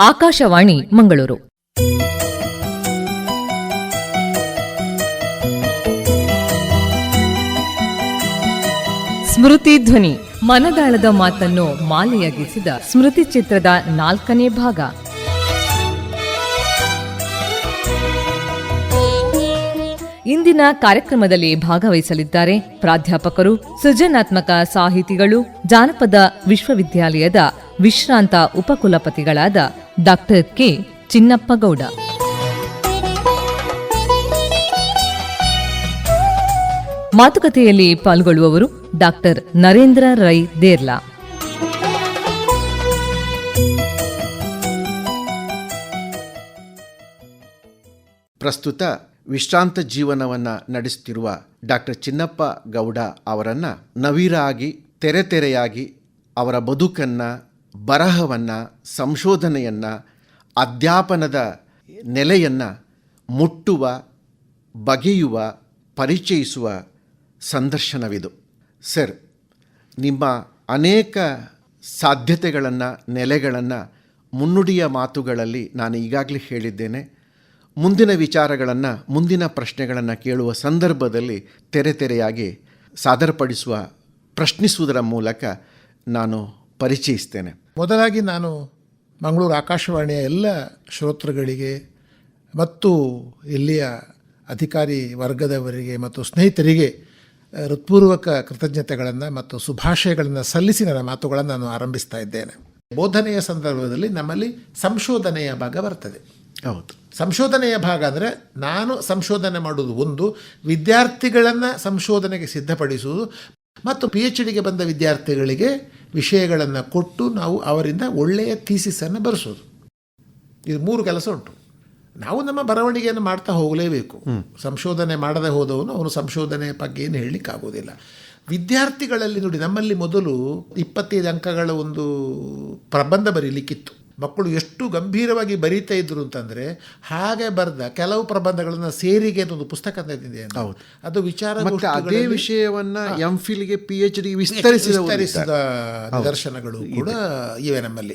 ಆಕಾಶವಾಣಿ ಮಂಗಳೂರು. ಸ್ಮೃತಿ ಧ್ವನಿ. ಮನದಾಳದ ಮಾತನ್ನು ಮಾಲೆಯಾಗಿಸಿದ ಸ್ಮೃತಿ ಚಿತ್ರದ ನಾಲ್ಕನೇ ಭಾಗ. ಇಂದಿನ ಕಾರ್ಯಕ್ರಮದಲ್ಲಿ ಭಾಗವಹಿಸಲಿದ್ದಾರೆ ಪ್ರಾಧ್ಯಾಪಕರು, ಸೃಜನಾತ್ಮಕ ಸಾಹಿತಿಗಳು, ಜಾನಪದ ವಿಶ್ವವಿದ್ಯಾಲಯದ ವಿಶ್ರಾಂತ ಉಪಕುಲಪತಿಗಳಾದ ಡಾಕ್ಟರ್ ಕೆ ಚಿನ್ನಪ್ಪಗೌಡ. ಮಾತುಕತೆಯಲ್ಲಿ ಪಾಲ್ಗೊಳ್ಳುವವರು ಡಾಕ್ಟರ್ ನರೇಂದ್ರ ರೈ ದೇರ್ಲಾ. ಪ್ರಸ್ತುತ ವಿಶ್ರಾಂತ ಜೀವನವನ್ನು ನಡೆಸುತ್ತಿರುವ ಡಾಕ್ಟರ್ ಚಿನ್ನಪ್ಪ ಗೌಡ ಅವರನ್ನು ನವಿರಾಗಿ, ತೆರೆತೆರೆಯಾಗಿ ಅವರ ಬದುಕನ್ನು ಬರಹವನ್ನು, ಸಂಶೋಧನೆಯನ್ನು, ಅಧ್ಯಾಪನದ ನೆಲೆಯನ್ನು ಮುಟ್ಟುವ, ಬಗೆಯುವ, ಪರಿಚಯಿಸುವ ಸಂದರ್ಶನವಿದು. ಸರ್, ನಿಮ್ಮ ಅನೇಕ ಸಾಧ್ಯತೆಗಳನ್ನು, ನೆಲೆಗಳನ್ನು, ಮುನ್ನುಡಿಯ ಮಾತುಗಳಲ್ಲಿ ನಾನು ಈಗಾಗಲೇ ಹೇಳಿದ್ದೇನೆ. ಮುಂದಿನ ವಿಚಾರಗಳನ್ನು, ಮುಂದಿನ ಪ್ರಶ್ನೆಗಳನ್ನು ಕೇಳುವ ಸಂದರ್ಭದಲ್ಲಿ ತೆರೆ ತೆರೆಯಾಗಿ ಸಾದರಪಡಿಸುವ, ಪ್ರಶ್ನಿಸುವುದರ ಮೂಲಕ ನಾನು ಪರಿಚಯಿಸ್ತೇನೆ. ಮೊದಲಾಗಿ ನಾನು ಮಂಗಳೂರು ಆಕಾಶವಾಣಿಯ ಎಲ್ಲ ಶ್ರೋತೃಗಳಿಗೆ ಮತ್ತು ಇಲ್ಲಿಯ ಅಧಿಕಾರಿ ವರ್ಗದವರಿಗೆ ಮತ್ತು ಸ್ನೇಹಿತರಿಗೆ ಹೃತ್ಪೂರ್ವಕ ಕೃತಜ್ಞತೆಗಳನ್ನು ಮತ್ತು ಶುಭಾಶಯಗಳನ್ನು ಸಲ್ಲಿಸಿ ನನ್ನ ಮಾತುಗಳನ್ನು ನಾನು ಆರಂಭಿಸ್ತಾ ಇದ್ದೇನೆ. ಬೋಧನೆಯ ಸಂದರ್ಭದಲ್ಲಿ ನಮ್ಮಲ್ಲಿ ಸಂಶೋಧನೆಯ ಭಾಗ ಬರ್ತದೆ. ಹೌದು. ಸಂಶೋಧನೆಯ ಭಾಗ ಅಂದರೆ ನಾನು ಸಂಶೋಧನೆ ಮಾಡುವುದು ಒಂದು ವಿದ್ಯಾರ್ಥಿಗಳನ್ನು ಸಂಶೋಧನೆಗೆ ಸಿದ್ಧಪಡಿಸುವುದು ಮತ್ತು ಪಿ ಎಚ್ ಡಿಗೆ ಬಂದ ವಿದ್ಯಾರ್ಥಿಗಳಿಗೆ ವಿಷಯಗಳನ್ನು ಕೊಟ್ಟು ನಾವು ಅವರಿಂದ ಒಳ್ಳೆಯ ಥೀಸಿಸನ್ನು ಬರೆಸೋದು. ಇದು ಮೂರು ಕೆಲಸ ಉಂಟು. ನಾವು ನಮ್ಮ ಬರವಣಿಗೆಯನ್ನು ಮಾಡ್ತಾ ಹೋಗಲೇಬೇಕು. ಸಂಶೋಧನೆ ಮಾಡದೆ ಹೋದವನು ಅವನು ಸಂಶೋಧನೆ ಬಗ್ಗೆ ಏನು ಹೇಳಲಿಕ್ಕಾಗೋದಿಲ್ಲ ವಿದ್ಯಾರ್ಥಿಗಳಲ್ಲಿ ನೋಡಿ ನಮ್ಮಲ್ಲಿ ಮೊದಲು ಇಪ್ಪತ್ತೈದು ಅಂಕಗಳ ಒಂದು ಪ್ರಬಂಧ ಬರೀಲಿಕ್ಕಿತ್ತು. ಮಕ್ಕಳು ಎಷ್ಟು ಗಂಭೀರವಾಗಿ ಬರೀತಾ ಇದ್ರು ಅಂತಂದ್ರೆ ಹಾಗೆ ಬರೆದ ಕೆಲವು ಪ್ರಬಂಧಗಳನ್ನು ಸೇರಿಗೆ ಅಂತ ಒಂದು ಪುಸ್ತಕ ತಂದಿದೆ. ಅದು ವಿಚಾರ ಅದೇ ವಿಷಯವನ್ನ ಎಂ ಫಿಲ್ಗೆ ಪಿ ಎಚ್ ಡಿ ವಿಸ್ತರಿಸಿದ ವಿಸ್ತರಿಸಿದ ನಿದರ್ಶನಗಳು ಕೂಡ ಇವೆ ನಮ್ಮಲ್ಲಿ.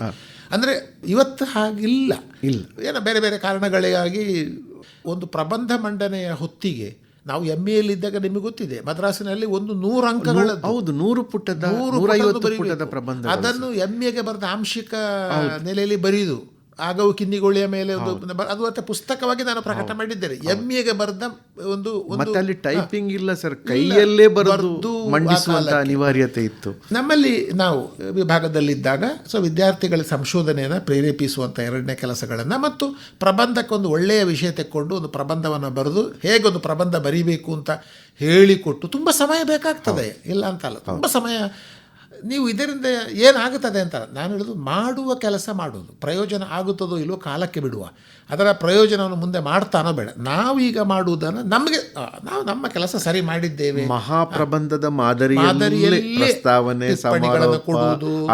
ಅಂದ್ರೆ ಇವತ್ತು ಹಾಗಿಲ್ಲ. ಇಲ್ಲ. ಏನೋ ಬೇರೆ ಬೇರೆ ಕಾರಣಗಳಿಗಾಗಿ ಒಂದು ಪ್ರಬಂಧ ಮಂಡನೆಯ ಹೊತ್ತಿಗೆ ನಾವು ಎಂ ಎಲ್ಲಿದ್ದಾಗ ನಿಮಗೆ ಗೊತ್ತಿದೆ. ಮದ್ರಾಸಿನಲ್ಲಿ ಒಂದು ನೂರು ಅಂಕಗಳ ಹೌದು ನೂರು ಪುಟದ ಪುಟದ ಪ್ರಬಂಧ ಅದನ್ನು ಎಮ್ಮೆಗೆ ಬರೆದ ಆಂಶಿಕ ನೆಲೆಯಲ್ಲಿ ಬರೆಯುದು. ಆಗವು ಕಿನ್ನಿಗೋಳಿಯ ಮೇಲೆ ಒಂದು ಅದು ಅಂತ ಪುಸ್ತಕವಾಗಿ ನಾನು ಪ್ರಕಟ ಮಾಡಿದ್ದೇನೆ. ಎಮ್ಮೆಗೆ ಬರೆದ ಒಂದು ಒಂದು ಅಲ್ಲಿ ಟೈಪಿಂಗ್ ಇಲ್ಲ ಸರ್. ಕೈಯಲ್ಲೇ ಬರೆದು ಮಂಡಿಸುವಂತ ಅನಿವಾರ್ಯತೆ ಇತ್ತು. ನಮ್ಮಲ್ಲಿ ನಾವು ವಿಭಾಗದಲ್ಲಿದ್ದಾಗ ಸೊ ವಿದ್ಯಾರ್ಥಿಗಳ ಸಂಶೋಧನೆಯನ್ನು ಪ್ರೇರೇಪಿಸುವಂಥ ಎರಡನೇ ಕೆಲಸಗಳನ್ನು ಮತ್ತು ಪ್ರಬಂಧಕ್ಕೊಂದು ಒಳ್ಳೆಯ ವಿಷಯ ತೆಕ್ಕೊಂಡು ಒಂದು ಪ್ರಬಂಧವನ್ನು ಬರೆದು ಹೇಗೆ ಒಂದು ಪ್ರಬಂಧ ಬರೀಬೇಕು ಅಂತ ಹೇಳಿಕೊಟ್ಟು ತುಂಬ ಸಮಯ ಬೇಕಾಗ್ತದೆ. ಇಲ್ಲ ಅಂತಲ್ಲ ತುಂಬ ಸಮಯ ನೀವು ಇದರಿಂದ ಏನಾಗುತ್ತದೆ ಅಂತ ನಾನು ಹೇಳೋದು ಮಾಡುವ ಕೆಲಸ ಮಾಡೋದು ಪ್ರಯೋಜನ ಆಗುತ್ತದೋ ಇಲ್ಲೋ ಕಾಲಕ್ಕೆ ಬಿಡುವ. ಅದರ ಪ್ರಯೋಜನವನ್ನು ಮುಂದೆ ಮಾಡ್ತಾನೋ ಬೇಡ. ನಾವೀಗ ಮಾಡುವುದನ್ನು ನಮಗೆ ನಾವು ನಮ್ಮ ಕೆಲಸ ಸರಿ ಮಾಡಿದ್ದೇವೆ. ಮಹಾಪ್ರಬಂಧದ ಮಾದರಿ ಮಾದರಿಯಲ್ಲೇ ಪ್ರಸ್ತಾವನೆ ಕೊಡುವುದು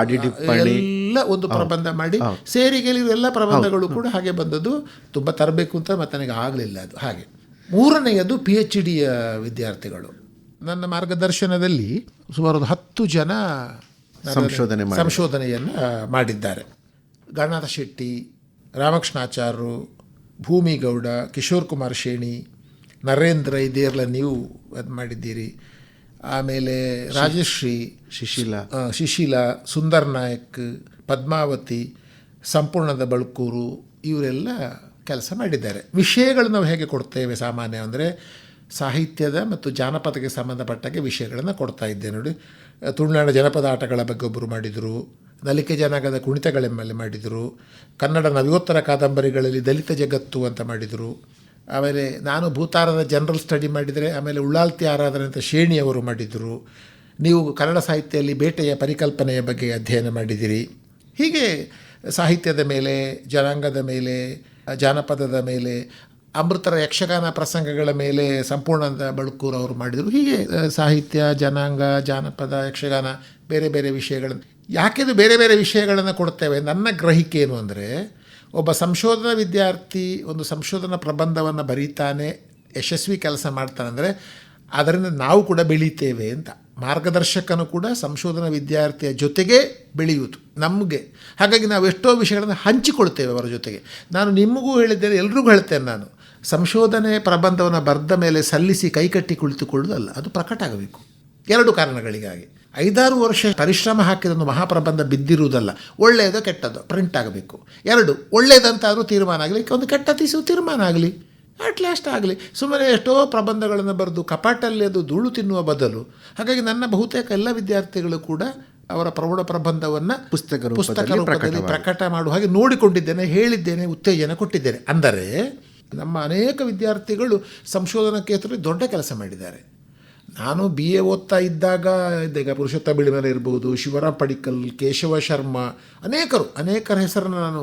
ಎಲ್ಲ ಒಂದು ಪ್ರಬಂಧ ಮಾಡಿ ಸೇರಿಗೆಯಲ್ಲಿ ಎಲ್ಲ ಪ್ರಬಂಧಗಳು ಕೂಡ ಹಾಗೆ ಬಂದದ್ದು. ತುಂಬ ತರಬೇಕು ಅಂತ ಮತ್ತೆ ನನಗೆ ಆಗಲಿಲ್ಲ ಅದು. ಹಾಗೆ. ಮೂರನೆಯದು ಪಿ ಎಚ್ ಡಿಯ ವಿದ್ಯಾರ್ಥಿಗಳು. ನನ್ನ ಮಾರ್ಗದರ್ಶನದಲ್ಲಿ ಸುಮಾರು ಒಂದು ಹತ್ತು ಜನ ಸಂಶೋಧನೆ. ಸಂಶೋಧನೆಯನ್ನು ಮಾಡಿದ್ದಾರೆ. ಗಣನಾಥ ಶೆಟ್ಟಿ ರಾಮಕೃಷ್ಣಾಚಾರ್ಯರು ಭೂಮಿಗೌಡ ಕಿಶೋರ್ ಕುಮಾರ್ ಶೇಣಿ ನರೇಂದ್ರ ಇದೇರ್ಲ ನೀವು ಅದು ಮಾಡಿದ್ದೀರಿ. ಆಮೇಲೆ ರಾಜಶ್ರೀ ಶಿಶಿಲಾ. ಶಿಶಿಲ ಸುಂದರ್ ನಾಯಕ್ ಪದ್ಮಾವತಿ ಸಂಪೂರ್ಣದ ಬಳ್ಕೂರು ಇವರೆಲ್ಲ ಕೆಲಸ ಮಾಡಿದ್ದಾರೆ. ವಿಷಯಗಳು ನಾವು ಹೇಗೆ ಕೊಡ್ತೇವೆ ಸಾಮಾನ್ಯ ಅಂದರೆ ಸಾಹಿತ್ಯದ ಮತ್ತು ಜಾನಪದಕ್ಕೆ ಸಂಬಂಧಪಟ್ಟಾಗೆ ವಿಷಯಗಳನ್ನು ಕೊಡ್ತಾ ಇದ್ದೆ ನೋಡಿ, ತುಳುನಾಡ ಜನಪದ ಆಟಗಳ ಬಗ್ಗೆ ಒಬ್ಬರು ಮಾಡಿದರು, ನಲಿಕೆ ಜನಾಂಗದ ಕುಣಿತಗಳೆಂಬಲ್ಲಿ ಮಾಡಿದರು, ಕನ್ನಡ ನವ್ಯೋತ್ತರ ಕಾದಂಬರಿಗಳಲ್ಲಿ ದಲಿತ ಜಗತ್ತು ಅಂತ ಮಾಡಿದರು. ಆಮೇಲೆ ನಾನು ಭೂತಾರದ ಜನರಲ್ ಸ್ಟಡಿ ಮಾಡಿದರೆ, ಆಮೇಲೆ ಉಳ್ಳಾಲ್ತಿ ಆರಾಧನೆ ಅಂತ ಶೇಣಿಯವರು ಮಾಡಿದರು. ನೀವು ಕನ್ನಡ ಸಾಹಿತ್ಯದಲ್ಲಿ ಬೇಟೆಯ ಪರಿಕಲ್ಪನೆಯ ಬಗ್ಗೆ ಅಧ್ಯಯನ ಮಾಡಿದಿರಿ. ಹೀಗೆ ಸಾಹಿತ್ಯದ ಮೇಲೆ, ಜನಾಂಗದ ಮೇಲೆ, ಜಾನಪದದ ಮೇಲೆ ಅಮೃತರ ಯಕ್ಷಗಾನ ಪ್ರಸಂಗಗಳ ಮೇಲೆ ಸಂಪೂರ್ಣ ಬಳುಕೂರು ಅವರು ಮಾಡಿದರು. ಹೀಗೆ ಸಾಹಿತ್ಯ, ಜನಾಂಗ, ಜಾನಪದ, ಯಕ್ಷಗಾನ, ಬೇರೆ ಬೇರೆ ವಿಷಯಗಳನ್ನು. ಯಾಕೆದು ಬೇರೆ ಬೇರೆ ವಿಷಯಗಳನ್ನು ಕೊಡ್ತೇವೆ? ನನ್ನ ಗ್ರಹಿಕೆ ಏನು ಅಂದರೆ, ಒಬ್ಬ ಸಂಶೋಧನಾ ವಿದ್ಯಾರ್ಥಿ ಒಂದು ಸಂಶೋಧನಾ ಪ್ರಬಂಧವನ್ನು ಬರೀತಾನೆ, ಯಶಸ್ವಿ ಕೆಲಸ ಮಾಡ್ತಾನಂದರೆ ಅದರಿಂದ ನಾವು ಕೂಡ ಬೆಳೀತೇವೆ ಅಂತ. ಮಾರ್ಗದರ್ಶಕನು ಕೂಡ ಸಂಶೋಧನಾ ವಿದ್ಯಾರ್ಥಿಯ ಜೊತೆಗೆ ಬೆಳೆಯುವುದು ನಮಗೆ. ಹಾಗಾಗಿ ನಾವು ಎಷ್ಟೋ ವಿಷಯಗಳನ್ನು ಹಂಚಿಕೊಳ್ತೇವೆ ಅವರ ಜೊತೆಗೆ. ನಾನು ನಿಮಗೂ ಹೇಳಿದ್ದೇನೆ, ಎಲ್ರಿಗೂ ಹೇಳ್ತೇನೆ ನಾನು. ಸಂಶೋಧನೆ ಪ್ರಬಂಧವನ್ನು ಬರೆದ ಮೇಲೆ ಸಲ್ಲಿಸಿ ಕೈಕಟ್ಟಿ ಕುಳಿತುಕೊಳ್ಳುವುದಲ್ಲ ಅದು ಪ್ರಕಟ ಆಗಬೇಕು. ಎರಡು ಕಾರಣಗಳಿಗಾಗಿ. ಐದಾರು ವರ್ಷ ಪರಿಶ್ರಮ ಹಾಕಿದ ಒಂದು ಮಹಾಪ್ರಬಂಧ ಬಿದ್ದಿರುವುದಲ್ಲ ಒಳ್ಳೆಯದೋ ಕೆಟ್ಟದ್ದು ಪ್ರಿಂಟ್ ಆಗಬೇಕು. ಎರಡು ಒಳ್ಳೆಯದಂತಾದರೂ ತೀರ್ಮಾನ ಆಗಲಿ ಒಂದು ಕೆಟ್ಟ ತೀಸು ತೀರ್ಮಾನ ಆಗಲಿ ಅಟ್ ಲಾಸ್ಟ್ ಆಗಲಿ. ಸುಮ್ಮನೆ ಎಷ್ಟೋ ಪ್ರಬಂಧಗಳನ್ನು ಬರೆದು ಕಪಾಟಲ್ಲಿ ಅದು ಧೂಳು ತಿನ್ನುವ ಬದಲು ಹಾಗಾಗಿ ನನ್ನ ಬಹುತೇಕ ಎಲ್ಲ ವಿದ್ಯಾರ್ಥಿಗಳು ಕೂಡ ಅವರ ಪ್ರೌಢ ಪ್ರಬಂಧವನ್ನು ಪುಸ್ತಕ ಪುಸ್ತಕ ಪ್ರಕಟ ಮಾಡುವ ಹಾಗೆ ನೋಡಿಕೊಂಡಿದ್ದೇನೆ ಹೇಳಿದ್ದೇನೆ ಉತ್ತೇಜನ ಕೊಟ್ಟಿದ್ದೇನೆ. ಅಂದರೆ ನಮ್ಮ ಅನೇಕ ವಿದ್ಯಾರ್ಥಿಗಳು ಸಂಶೋಧನಾ ಕ್ಷೇತ್ರದಲ್ಲಿ ದೊಡ್ಡ ಕೆಲಸ ಮಾಡಿದ್ದಾರೆ. ನಾನು ಬಿ ಎ ಓದ್ತಾ ಇದ್ದಾಗ ಇದ್ದಾಗ ಪುರುಷೋತ್ತ ಬಿಳಿಮಲೆ ಇರ್ಬೋದು, ಶಿವರಾಮ್ ಪಡಿಕಲ್, ಕೇಶವ ಶರ್ಮಾ, ಅನೇಕರು, ಅನೇಕರ ಹೆಸರನ್ನು ನಾನು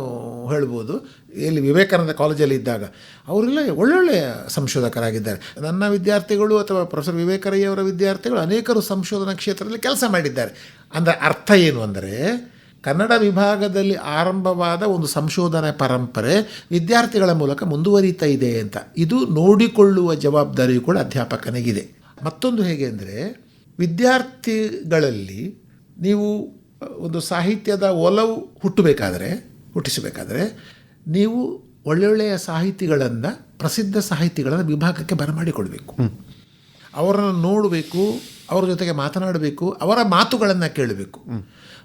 ಹೇಳ್ಬೋದು. ಇಲ್ಲಿ ವಿವೇಕಾನಂದ ಕಾಲೇಜಲ್ಲಿ ಇದ್ದಾಗ, ಅವರೆಲ್ಲ ಒಳ್ಳೊಳ್ಳೆಯ ಸಂಶೋಧಕರಾಗಿದ್ದಾರೆ. ನನ್ನ ವಿದ್ಯಾರ್ಥಿಗಳು ಅಥವಾ ಪ್ರೊಫೆಸರ್ ವಿವೇಕರಯ್ಯವರ ವಿದ್ಯಾರ್ಥಿಗಳು ಅನೇಕರು ಸಂಶೋಧನಾ ಕ್ಷೇತ್ರದಲ್ಲಿ ಕೆಲಸ ಮಾಡಿದ್ದಾರೆ. ಅಂದರೆ ಅರ್ಥ ಏನು ಅಂದರೆ ಕನ್ನಡ ವಿಭಾಗದಲ್ಲಿ ಆರಂಭವಾದ ಒಂದು ಸಂಶೋಧನೆ ಪರಂಪರೆ ವಿದ್ಯಾರ್ಥಿಗಳ ಮೂಲಕ ಮುಂದುವರಿತಾ ಇದೆ ಅಂತ. ಇದು ನೋಡಿಕೊಳ್ಳುವ ಜವಾಬ್ದಾರಿಯು ಕೂಡ ಅಧ್ಯಾಪಕನಿಗಿದೆ. ಮತ್ತೊಂದು ಹೇಗೆ ಅಂದರೆ ವಿದ್ಯಾರ್ಥಿಗಳಲ್ಲಿ ನೀವು ಒಂದು ಸಾಹಿತ್ಯದ ಒಲವು ಹುಟ್ಟಬೇಕಾದರೆ ಹುಟ್ಟಿಸಬೇಕಾದರೆ ನೀವು ಒಳ್ಳೊಳ್ಳೆಯ ಸಾಹಿತಿಗಳನ್ನು ಪ್ರಸಿದ್ಧ ಸಾಹಿತಿಗಳನ್ನು ವಿಭಾಗಕ್ಕೆ ಬರಮಾಡಿಕೊಳ್ಬೇಕು ಅವರನ್ನು ನೋಡಬೇಕು ಅವರ ಜೊತೆಗೆ ಮಾತನಾಡಬೇಕು, ಅವರ ಮಾತುಗಳನ್ನು ಕೇಳಬೇಕು.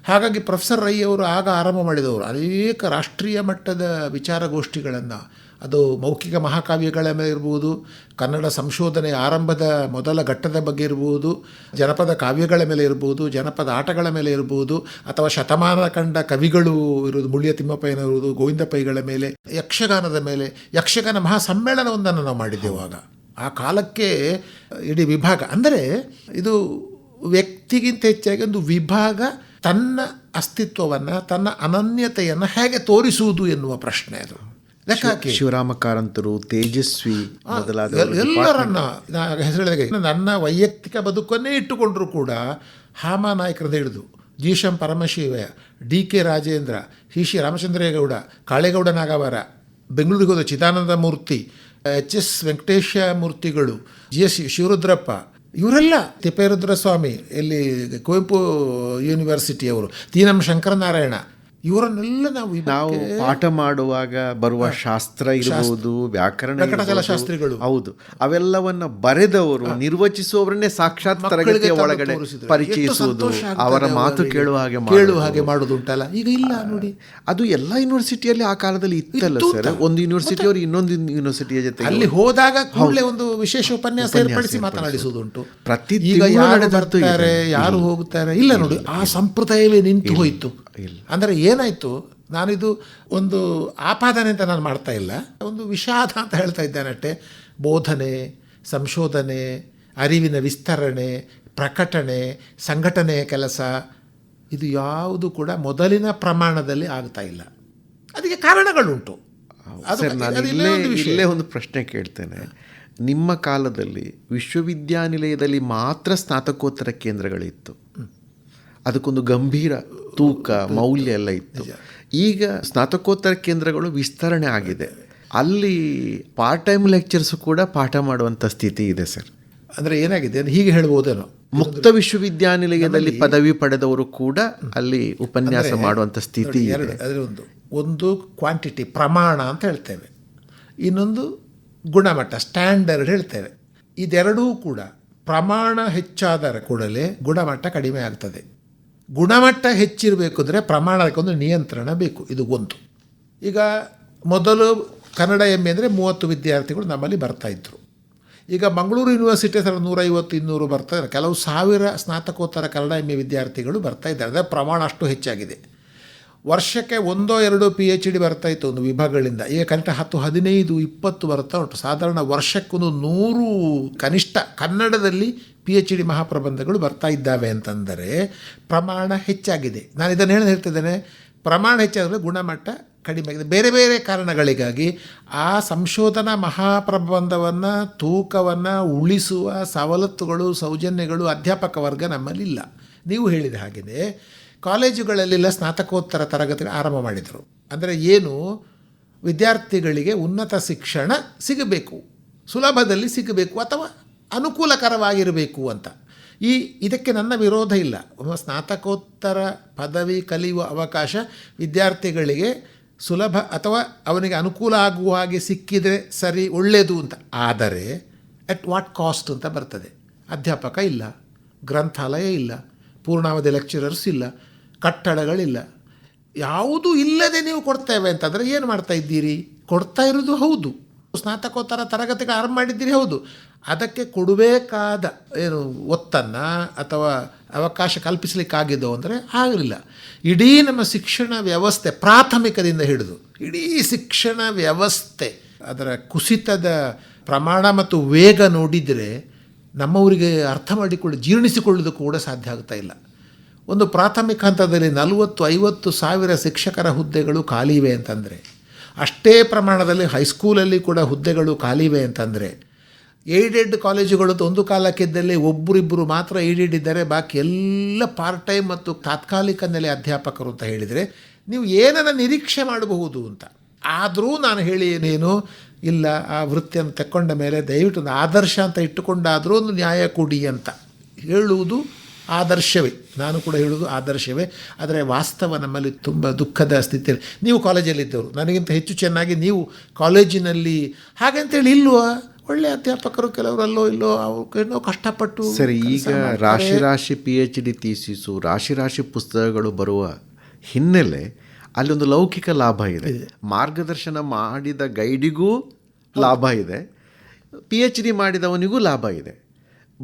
ಹಾಗಾಗಿ ಪ್ರೊಫೆಸರ್ ರೈ ಅವರು ಆಗ ಆರಂಭ ಮಾಡಿದವರು, ಅನೇಕ ರಾಷ್ಟ್ರೀಯ ಮಟ್ಟದ ವಿಚಾರಗೋಷ್ಠಿಗಳನ್ನು, ಅದು ಮೌಖಿಕ ಮಹಾಕಾವ್ಯಗಳ ಮೇಲೆ ಇರ್ಬೋದು, ಕನ್ನಡ ಸಂಶೋಧನೆ ಆರಂಭದ ಮೊದಲ ಘಟ್ಟದ ಬಗ್ಗೆ ಇರ್ಬೋದು, ಜನಪದ ಕಾವ್ಯಗಳ ಮೇಲೆ ಇರ್ಬೋದು, ಜನಪದ ಆಟಗಳ ಮೇಲೆ ಇರ್ಬೋದು, ಅಥವಾ ಶತಮಾನ ಕಂಡ ಕವಿಗಳು ಇರೋದು ಮುಳಿಯ ತಿಮ್ಮಪ್ಪಯ್ಯನ ಇರುವುದು ಗೋವಿಂದ ಪೈಗಳ ಮೇಲೆ, ಯಕ್ಷಗಾನದ ಮೇಲೆ, ಯಕ್ಷಗಾನ ಮಹಾ ಸಮ್ಮೇಳನವೊಂದನ್ನು ನಾವು ಮಾಡಿದ್ದೆವು ಆಗ. ಆ ಕಾಲಕ್ಕೆ ಇಡೀ ವಿಭಾಗ ಅಂದರೆ ಇದು ವ್ಯಕ್ತಿಗಿಂತ ಹೆಚ್ಚಾಗಿ ಒಂದು ವಿಭಾಗ ತನ್ನ ಅಸ್ತಿತ್ವವನ್ನು ತನ್ನ ಅನನ್ಯತೆಯನ್ನು ಹೇಗೆ ತೋರಿಸುವುದು ಎನ್ನುವ ಪ್ರಶ್ನೆ ಅದು. ಲೆಕ್ಕ ಶಿವರಾಮ ಕಾರಂತರು ತೇಜಸ್ವಿ ಎಲ್ಲರನ್ನ ಹೆಸರು ಹೇಳಿದಾಗೆ ನನ್ನ ವೈಯಕ್ತಿಕ ಬದುಕನ್ನೇ ಇಟ್ಟುಕೊಂಡರೂ ಕೂಡ ಹಾಮ ನಾಯಕರದ ಹಿಡಿದು ಜೀಶಂ ಶಂ ಪರಮಶಿವಯ್ಯ ಡಿ ಕೆ ರಾಜೇಂದ್ರ ಹಿ ಶ್ರೀ ರಾಮಚಂದ್ರೇಗೌಡ ಕಾಳೇಗೌಡ ನಾಗವರ ಬೆಂಗಳೂರಿಗೆ ಹೋದ ಚಿದಾನಂದ ಮೂರ್ತಿ ಎಚ್ ಎಸ್ ವೆಂಕಟೇಶ ಮೂರ್ತಿಗಳು ಜಿ ಎಸ್ ಶಿವರುದ್ರಪ್ಪ, ಇವರೆಲ್ಲ ತಿಪ್ಪೇರುದ್ರ ಸ್ವಾಮಿ ಇಲ್ಲಿ ಕುವೆಂಪು ಯೂನಿವರ್ಸಿಟಿಯವರು ತೀನಂ ಶಂಕರನಾರಾಯಣ ಇವರನ್ನೆಲ್ಲ ನಾವು ನಾವು ಪಾಠ ಮಾಡುವಾಗ ಬರುವ ಶಾಸ್ತ್ರ ಇರಬಹುದು ವ್ಯಾಕರಣ. ಶಾಸ್ತ್ರಿಗಳು. ಹೌದು. ಅವೆಲ್ಲವನ್ನ ಬರೆದವರು ನಿರ್ವಚಿಸುವವರನ್ನೇ ಸಾಕ್ಷಾತ್ ತರಗತಿಯ ಒಳಗಡೆ ಪರಿಚಯಿಸುವುದು ಅವರ ಮಾತು ಕೇಳುವ ಹಾಗೆ ಕೇಳುವ. ಹಾಗೆ ಮಾಡೋದುಂಟಲ್ಲ ಈಗ ಇಲ್ಲ ನೋಡಿ. ಅದು ಎಲ್ಲ ಯೂನಿವರ್ಸಿಟಿಯಲ್ಲಿ ಆ ಕಾಲದಲ್ಲಿ ಇತ್ತಲ್ಲ ಸರ್ ಒಂದು ಯೂನಿವರ್ಸಿಟಿ ಅವರು ಇನ್ನೊಂದು ಯೂನಿವರ್ಸಿಟಿಯ ಜೊತೆ ಅಲ್ಲಿ ಹೋದಾಗ ಕೂಡಲೇ ಒಂದು ವಿಶೇಷ ಉಪನ್ಯಾಸ ಏರ್ಪಡಿಸಿ ಮಾತನಾಡಿಸುವುದುಂಟು. ಪ್ರತಿ ಈಗ ಯಾರು ಬರ್ತಾರೆ ಯಾರು ಹೋಗ್ತಾರೆ ಇಲ್ಲ ನೋಡಿ ಆ ಸಂಪ್ರದಾಯವೇ ನಿಂತು ಹೋಯಿತು. ಅಂದರೆ ಏನಾಯಿತು? ನಾನಿದು ಒಂದು ಆಪಾದನೆ ಅಂತ ನಾನು ಮಾಡ್ತಾ ಇಲ್ಲ. ಒಂದು ವಿಷಾದ ಅಂತ ಹೇಳ್ತಾ ಇದ್ದೇನಷ್ಟೇ ಬೋಧನೆ ಸಂಶೋಧನೆ ಅರಿವಿನ ವಿಸ್ತರಣೆ ಪ್ರಕಟಣೆ ಸಂಘಟನೆಯ ಕೆಲಸ ಇದು ಯಾವುದು ಕೂಡ ಮೊದಲಿನ ಪ್ರಮಾಣದಲ್ಲಿ ಆಗ್ತಾ ಇಲ್ಲ. ಅದಕ್ಕೆ ಕಾರಣಗಳುಂಟು. ಇಲ್ಲೇ. ಇಲ್ಲೇ ಒಂದು ಪ್ರಶ್ನೆ ಕೇಳ್ತೇನೆ. ನಿಮ್ಮ ಕಾಲದಲ್ಲಿ ವಿಶ್ವವಿದ್ಯಾನಿಲಯದಲ್ಲಿ ಮಾತ್ರ ಸ್ನಾತಕೋತ್ತರ ಕೇಂದ್ರಗಳಿತ್ತು. ಅದಕ್ಕೊಂದು ಗಂಭೀರ ತೂಕ ಮೌಲ್ಯ ಎಲ್ಲ ಇತ್ತು. ಈಗ ಸ್ನಾತಕೋತ್ತರ ಕೇಂದ್ರಗಳು ವಿಸ್ತರಣೆ ಆಗಿದೆ. ಅಲ್ಲಿ ಪಾರ್ಟ್ ಟೈಮ್ ಲೆಕ್ಚರ್ಸ್ ಕೂಡ ಪಾಠ ಮಾಡುವಂಥ ಸ್ಥಿತಿ ಇದೆ ಸರ್ ಅಂದರೆ ಏನಾಗಿದೆ? ಅಂದ್ರೆ ಹೀಗೆ ಹೇಳ್ಬೋದೇನೋ ಮುಕ್ತ ವಿಶ್ವವಿದ್ಯಾನಿಲಯದಲ್ಲಿ ಪದವಿ ಪಡೆದವರು ಕೂಡ ಅಲ್ಲಿ ಉಪನ್ಯಾಸ ಮಾಡುವಂಥ ಸ್ಥಿತಿ ಇದೆ. ಎರಡು ಅದರ ಒಂದು. ಒಂದು ಕ್ವಾಂಟಿಟಿ ಪ್ರಮಾಣ ಅಂತ ಹೇಳ್ತೇವೆ. ಇನ್ನೊಂದು ಗುಣಮಟ್ಟ ಸ್ಟ್ಯಾಂಡರ್ಡ್ ಹೇಳ್ತೇವೆ. ಇದೆರಡೂ ಕೂಡ ಪ್ರಮಾಣ ಹೆಚ್ಚಾದರೆ ಕೂಡಲೇ ಗುಣಮಟ್ಟ ಕಡಿಮೆ ಆಗ್ತದೆ. ಗುಣಮಟ್ಟ ಹೆಚ್ಚಿರಬೇಕು ಅಂದರೆ ಪ್ರಮಾಣಕ್ಕೊಂದು ನಿಯಂತ್ರಣ ಬೇಕು. ಇದು ಒಂದು. ಈಗ ಮೊದಲು ಕನ್ನಡ ಎಂ ಎ ಅಂದರೆ ಮೂವತ್ತು ವಿದ್ಯಾರ್ಥಿಗಳು ನಮ್ಮಲ್ಲಿ ಬರ್ತಾಯಿದ್ರು ಈಗ ಮಂಗಳೂರು ಯೂನಿವರ್ಸಿಟಿ ಹತ್ರ ನೂರೈವತ್ತು, ಇನ್ನೂರು ಬರ್ತಾ ಇದ್ದಾರೆ. ಕೆಲವು ಸಾವಿರ ಸ್ನಾತಕೋತ್ತರ ಕನ್ನಡ ಎಂ ಎ ವಿದ್ಯಾರ್ಥಿಗಳು ಬರ್ತಾ ಇದ್ದಾರೆ. ಅದರ ಪ್ರಮಾಣ ಅಷ್ಟು ಹೆಚ್ಚಾಗಿದೆ. ವರ್ಷಕ್ಕೆ ಒಂದೋ ಎರಡೋ ಪಿ ಎಚ್ ಡಿ ಬರ್ತಾ ಇತ್ತು ಒಂದು ವಿಭಾಗಗಳಿಂದ. ಈಗ ಕನಿಷ್ಠ ಹತ್ತು, ಹದಿನೈದು, ಇಪ್ಪತ್ತು ಬರ್ತಾ ಉಂಟು. ಸಾಧಾರಣ ವರ್ಷಕ್ಕೊಂದು ನೂರು ಕನಿಷ್ಠ ಕನ್ನಡದಲ್ಲಿ ಪಿ ಎಚ್ ಡಿ ಮಹಾಪ್ರಬಂಧಗಳು ಬರ್ತಾ ಇದ್ದಾವೆ ಅಂತಂದರೆ ಪ್ರಮಾಣ ಹೆಚ್ಚಾಗಿದೆ. ನಾನು ಇದನ್ನು ಹೇಳಿ ಹೇಳ್ತಿದ್ದೇನೆ, ಪ್ರಮಾಣ ಹೆಚ್ಚಾದರೆ ಗುಣಮಟ್ಟ ಕಡಿಮೆ ಆಗಿದೆ. ಬೇರೆ ಬೇರೆ ಕಾರಣಗಳಿಗಾಗಿ ಆ ಸಂಶೋಧನಾ ಮಹಾಪ್ರಬಂಧವನ್ನು, ತೂಕವನ್ನು ಉಳಿಸುವ ಸವಲತ್ತುಗಳು, ಸೌಜನ್ಯಗಳು ಅಧ್ಯಾಪಕ ವರ್ಗ ನಮ್ಮಲ್ಲಿಲ್ಲ. ನೀವು ಹೇಳಿದ ಹಾಗೆಯೇ ಕಾಲೇಜುಗಳಲ್ಲೆಲ್ಲ ಸ್ನಾತಕೋತ್ತರ ತರಗತಿ ಆರಂಭ ಮಾಡಿದರು. ಅಂದರೆ ಏನು? ವಿದ್ಯಾರ್ಥಿಗಳಿಗೆ ಉನ್ನತ ಶಿಕ್ಷಣ ಸಿಗಬೇಕು. ಸುಲಭದಲ್ಲಿ ಸಿಗಬೇಕು ಅಥವಾ ಅನುಕೂಲಕರವಾಗಿರಬೇಕು ಅಂತ. ಈ ಇದಕ್ಕೆ ನನ್ನ ವಿರೋಧ ಇಲ್ಲ. ಸ್ನಾತಕೋತ್ತರ ಪದವಿ ಕಲಿಯುವ ಅವಕಾಶ ವಿದ್ಯಾರ್ಥಿಗಳಿಗೆ ಸುಲಭ ಅಥವಾ ಅವನಿಗೆ ಅನುಕೂಲ ಆಗುವ ಹಾಗೆ ಸಿಕ್ಕಿದರೆ ಸರಿ ಒಳ್ಳೆಯದು ಅಂತ. ಆದರೆ ಅಟ್ ವಾಟ್ ಕಾಸ್ಟ್ ಅಂತ ಬರ್ತದೆ. ಅಧ್ಯಾಪಕ ಇಲ್ಲ, ಗ್ರಂಥಾಲಯ ಇಲ್ಲ, ಪೂರ್ಣಾವಧಿ ಲೆಕ್ಚರರ್ಸ್ ಇಲ್ಲ ಕಟ್ಟಡಗಳಿಲ್ಲ. ಯಾವುದೂ ಇಲ್ಲದೆ ನೀವು ಕೊಡ್ತೇವೆ ಅಂತಂದರೆ ಏನು ಮಾಡ್ತಾ ಇದ್ದೀರಿ? ಕೊಡ್ತಾ ಇರೋದು ಹೌದು. ಸ್ನಾತಕೋತ್ತರ ತರಗತಿಗೆ ಆರಂಭ ಮಾಡಿದ್ದೀರಿ ಹೌದು. ಅದಕ್ಕೆ ಕೊಡಬೇಕಾದ ಏನು ಒತ್ತನ್ನು ಅಥವಾ ಅವಕಾಶ ಕಲ್ಪಿಸಲಿಕ್ಕಾಗಿದ್ದು ಅಂದರೆ ಆಗಲಿಲ್ಲ. ಇಡೀ ನಮ್ಮ ಶಿಕ್ಷಣ ವ್ಯವಸ್ಥೆ ಪ್ರಾಥಮಿಕದಿಂದ ಹಿಡಿದು, ಇಡೀ ಶಿಕ್ಷಣ ವ್ಯವಸ್ಥೆ ಅದರ ಕುಸಿತದ ಪ್ರಮಾಣ ಮತ್ತು ವೇಗ ನೋಡಿದರೆ ನಮ್ಮವರಿಗೆ ಅರ್ಥ ಮಾಡಿಕೊಳ್ಳಿ ಜೀರ್ಣಿಸಿಕೊಳ್ಳೋದು ಕೂಡ ಸಾಧ್ಯ ಆಗ್ತಾ ಇಲ್ಲ. ಒಂದು ಪ್ರಾಥಮಿಕ ಹಂತದಲ್ಲಿ ನಲವತ್ತು, ಐವತ್ತು ಸಾವಿರ ಶಿಕ್ಷಕರ ಹುದ್ದೆಗಳು ಖಾಲಿ ಇವೆ ಅಂತಂದರೆ, ಅಷ್ಟೇ ಪ್ರಮಾಣದಲ್ಲಿ ಹೈಸ್ಕೂಲಲ್ಲಿ ಕೂಡ ಹುದ್ದೆಗಳು ಖಾಲಿ ಇವೆ ಅಂತಂದರೆ ಏಡೆಡ್ ಕಾಲೇಜುಗಳು ಒಂದು ಕಾಲಕ್ಕಿದ್ದಲ್ಲಿ ಒಬ್ಬರಿಬ್ಬರು ಮಾತ್ರ ಏಡೆಡ್ ಇದ್ದಾರೆ ಬಾಕಿ ಎಲ್ಲ ಪಾರ್ಟ್ ಟೈಮ್ ಮತ್ತು ತಾತ್ಕಾಲಿಕ ನೆಲೆ ಅಧ್ಯಾಪಕರು ಅಂತ ಹೇಳಿದರೆ, ನೀವು ಏನನ್ನು ನಿರೀಕ್ಷೆ ಮಾಡಬಹುದು ಅಂತ. ಆದರೂ ನಾನು ಹೇಳಿ ಏನೇನು ಇಲ್ಲ, ಆ ವೃತ್ತಿಯನ್ನು ತಕ್ಕೊಂಡ ಮೇಲೆ ದಯವಿಟ್ಟು ಒಂದು ಆದರ್ಶ ಅಂತ ಇಟ್ಟುಕೊಂಡಾದರೂ ಒಂದು ನ್ಯಾಯ ಕೊಡಿ ಅಂತ ಹೇಳುವುದು ಆದರ್ಶವೇ. ನಾನು ಕೂಡ ಹೇಳೋದು ಆದರ್ಶವೇ. ಆದರೆ ವಾಸ್ತವ ನಮ್ಮಲ್ಲಿ ತುಂಬ ದುಃಖದ ಸ್ಥಿತಿಯಲ್ಲಿ. ನೀವು ಕಾಲೇಜಲ್ಲಿದ್ದವರು ನನಗಿಂತ ಹೆಚ್ಚು ಚೆನ್ನಾಗಿ ನೀವು ಕಾಲೇಜಿನಲ್ಲಿ ಹಾಗಂತೇಳಿ ಇಲ್ವ? ಒಳ್ಳೆ ಅಧ್ಯಾಪಕರು ಕೆಲವರು ಅಲ್ಲೋ ಇಲ್ಲೋ ಏನೋ ಕಷ್ಟಪಟ್ಟು ಸರಿ ಈಗ ರಾಶಿ ರಾಶಿ ಪಿ ಎಚ್ ಡಿ ತೀಸಿಸು ರಾಶಿ ರಾಶಿ ಪುಸ್ತಕಗಳು ಬರುವ ಹಿನ್ನೆಲೆ ಅಲ್ಲೊಂದು ಲೌಕಿಕ ಲಾಭ ಇದೆ. ಮಾರ್ಗದರ್ಶನ ಮಾಡಿದ ಗೈಡಿಗೂ ಲಾಭ ಇದೆ. ಪಿ ಎಚ್ ಡಿ ಮಾಡಿದವನಿಗೂ ಲಾಭ ಇದೆ.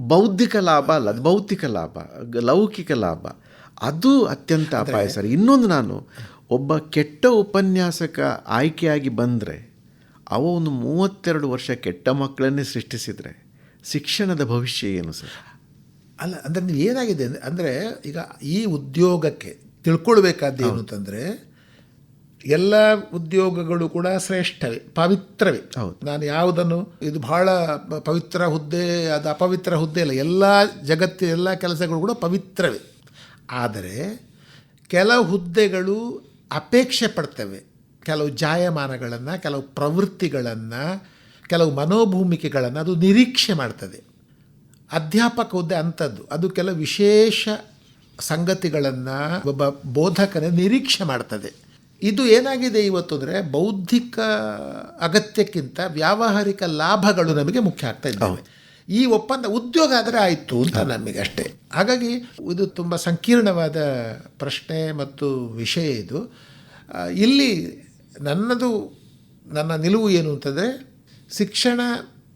ಬೌದ್ಧಿಕ ಲಾಭ ಅಲ್ಲ ಅದು ಭೌತಿಕ ಲಾಭ ಲೌಕಿಕ ಲಾಭ ಅದು ಅತ್ಯಂತ ಅಪಾಯ ಸರ್ ಇನ್ನೊಂದು ನಾನು ಒಬ್ಬ ಕೆಟ್ಟ ಉಪನ್ಯಾಸಕ ಆಯ್ಕೆಯಾಗಿ ಬಂದರೆ ಅವ ಒಂದು ಮೂವತ್ತೆರಡು ವರ್ಷ ಕೆಟ್ಟ ಮಕ್ಕಳನ್ನೇ ಸೃಷ್ಟಿಸಿದರೆ ಶಿಕ್ಷಣದ ಭವಿಷ್ಯ ಏನು ಸರ್? ಅಲ್ಲ ಅಂದರೆ ನೀವು ಏನಾಗಿದೆ ಅಂದ್ರೆ- ಅಂದರೆ ಈಗ ಈ ಉದ್ಯೋಗಕ್ಕೆ ತಿಳ್ಕೊಳ್ಬೇಕಾದ್ದು ಏನು ಅಂತಂದರೆ ಎಲ್ಲ ಉದ್ಯೋಗಗಳು ಕೂಡ ಶ್ರೇಷ್ಠವೇ ಪವಿತ್ರವೇ. ಹೌದು. ನಾನು ಯಾವುದನ್ನು ಇದು ಬಹಳ ಪವಿತ್ರ ಹುದ್ದೆ ಅದು ಅಪವಿತ್ರ ಹುದ್ದೆ ಇಲ್ಲ ಎಲ್ಲ ಜಗತ್ತಿನ ಎಲ್ಲ ಕೆಲಸಗಳು ಕೂಡ ಪವಿತ್ರವೇ. ಆದರೆ ಕೆಲವು ಹುದ್ದೆಗಳು ಅಪೇಕ್ಷೆ ಪಡ್ತವೆ. ಕೆಲವು ಜಾಯಮಾನಗಳನ್ನು ಕೆಲವು ಪ್ರವೃತ್ತಿಗಳನ್ನು ಕೆಲವು ಮನೋಭೂಮಿಕೆಗಳನ್ನು ಅದು ನಿರೀಕ್ಷೆ ಮಾಡ್ತದೆ. ಅಧ್ಯಾಪಕ ಹುದ್ದೆ ಅಂಥದ್ದು ಅದು ಕೆಲವು ವಿಶೇಷ ಸಂಗತಿಗಳನ್ನು ಒಬ್ಬ ಬೋಧಕನ ನಿರೀಕ್ಷೆ ಮಾಡ್ತದೆ. ಇದು ಏನಾಗಿದೆ ಇವತ್ತು ಅಂದರೆ ಬೌದ್ಧಿಕ ಅಗತ್ಯಕ್ಕಿಂತ ವ್ಯಾವಹಾರಿಕ ಲಾಭಗಳು ನಮಗೆ ಮುಖ್ಯ ಆಗ್ತಾ ಇದ್ದಾವೆ. ಈ ಒಪ್ಪಂದ ಉದ್ಯೋಗ ಆದರೆ ಆಯಿತು ಅಂತ ನಮಗೆ ಅಷ್ಟೇ. ಹಾಗಾಗಿ ಇದು ತುಂಬ ಸಂಕೀರ್ಣವಾದ ಪ್ರಶ್ನೆ ಮತ್ತು ವಿಷಯ ಇದು. ಇಲ್ಲಿ ನನ್ನದು ನನ್ನ ನಿಲುವು ಏನು ಅಂತಂದರೆ ಶಿಕ್ಷಣ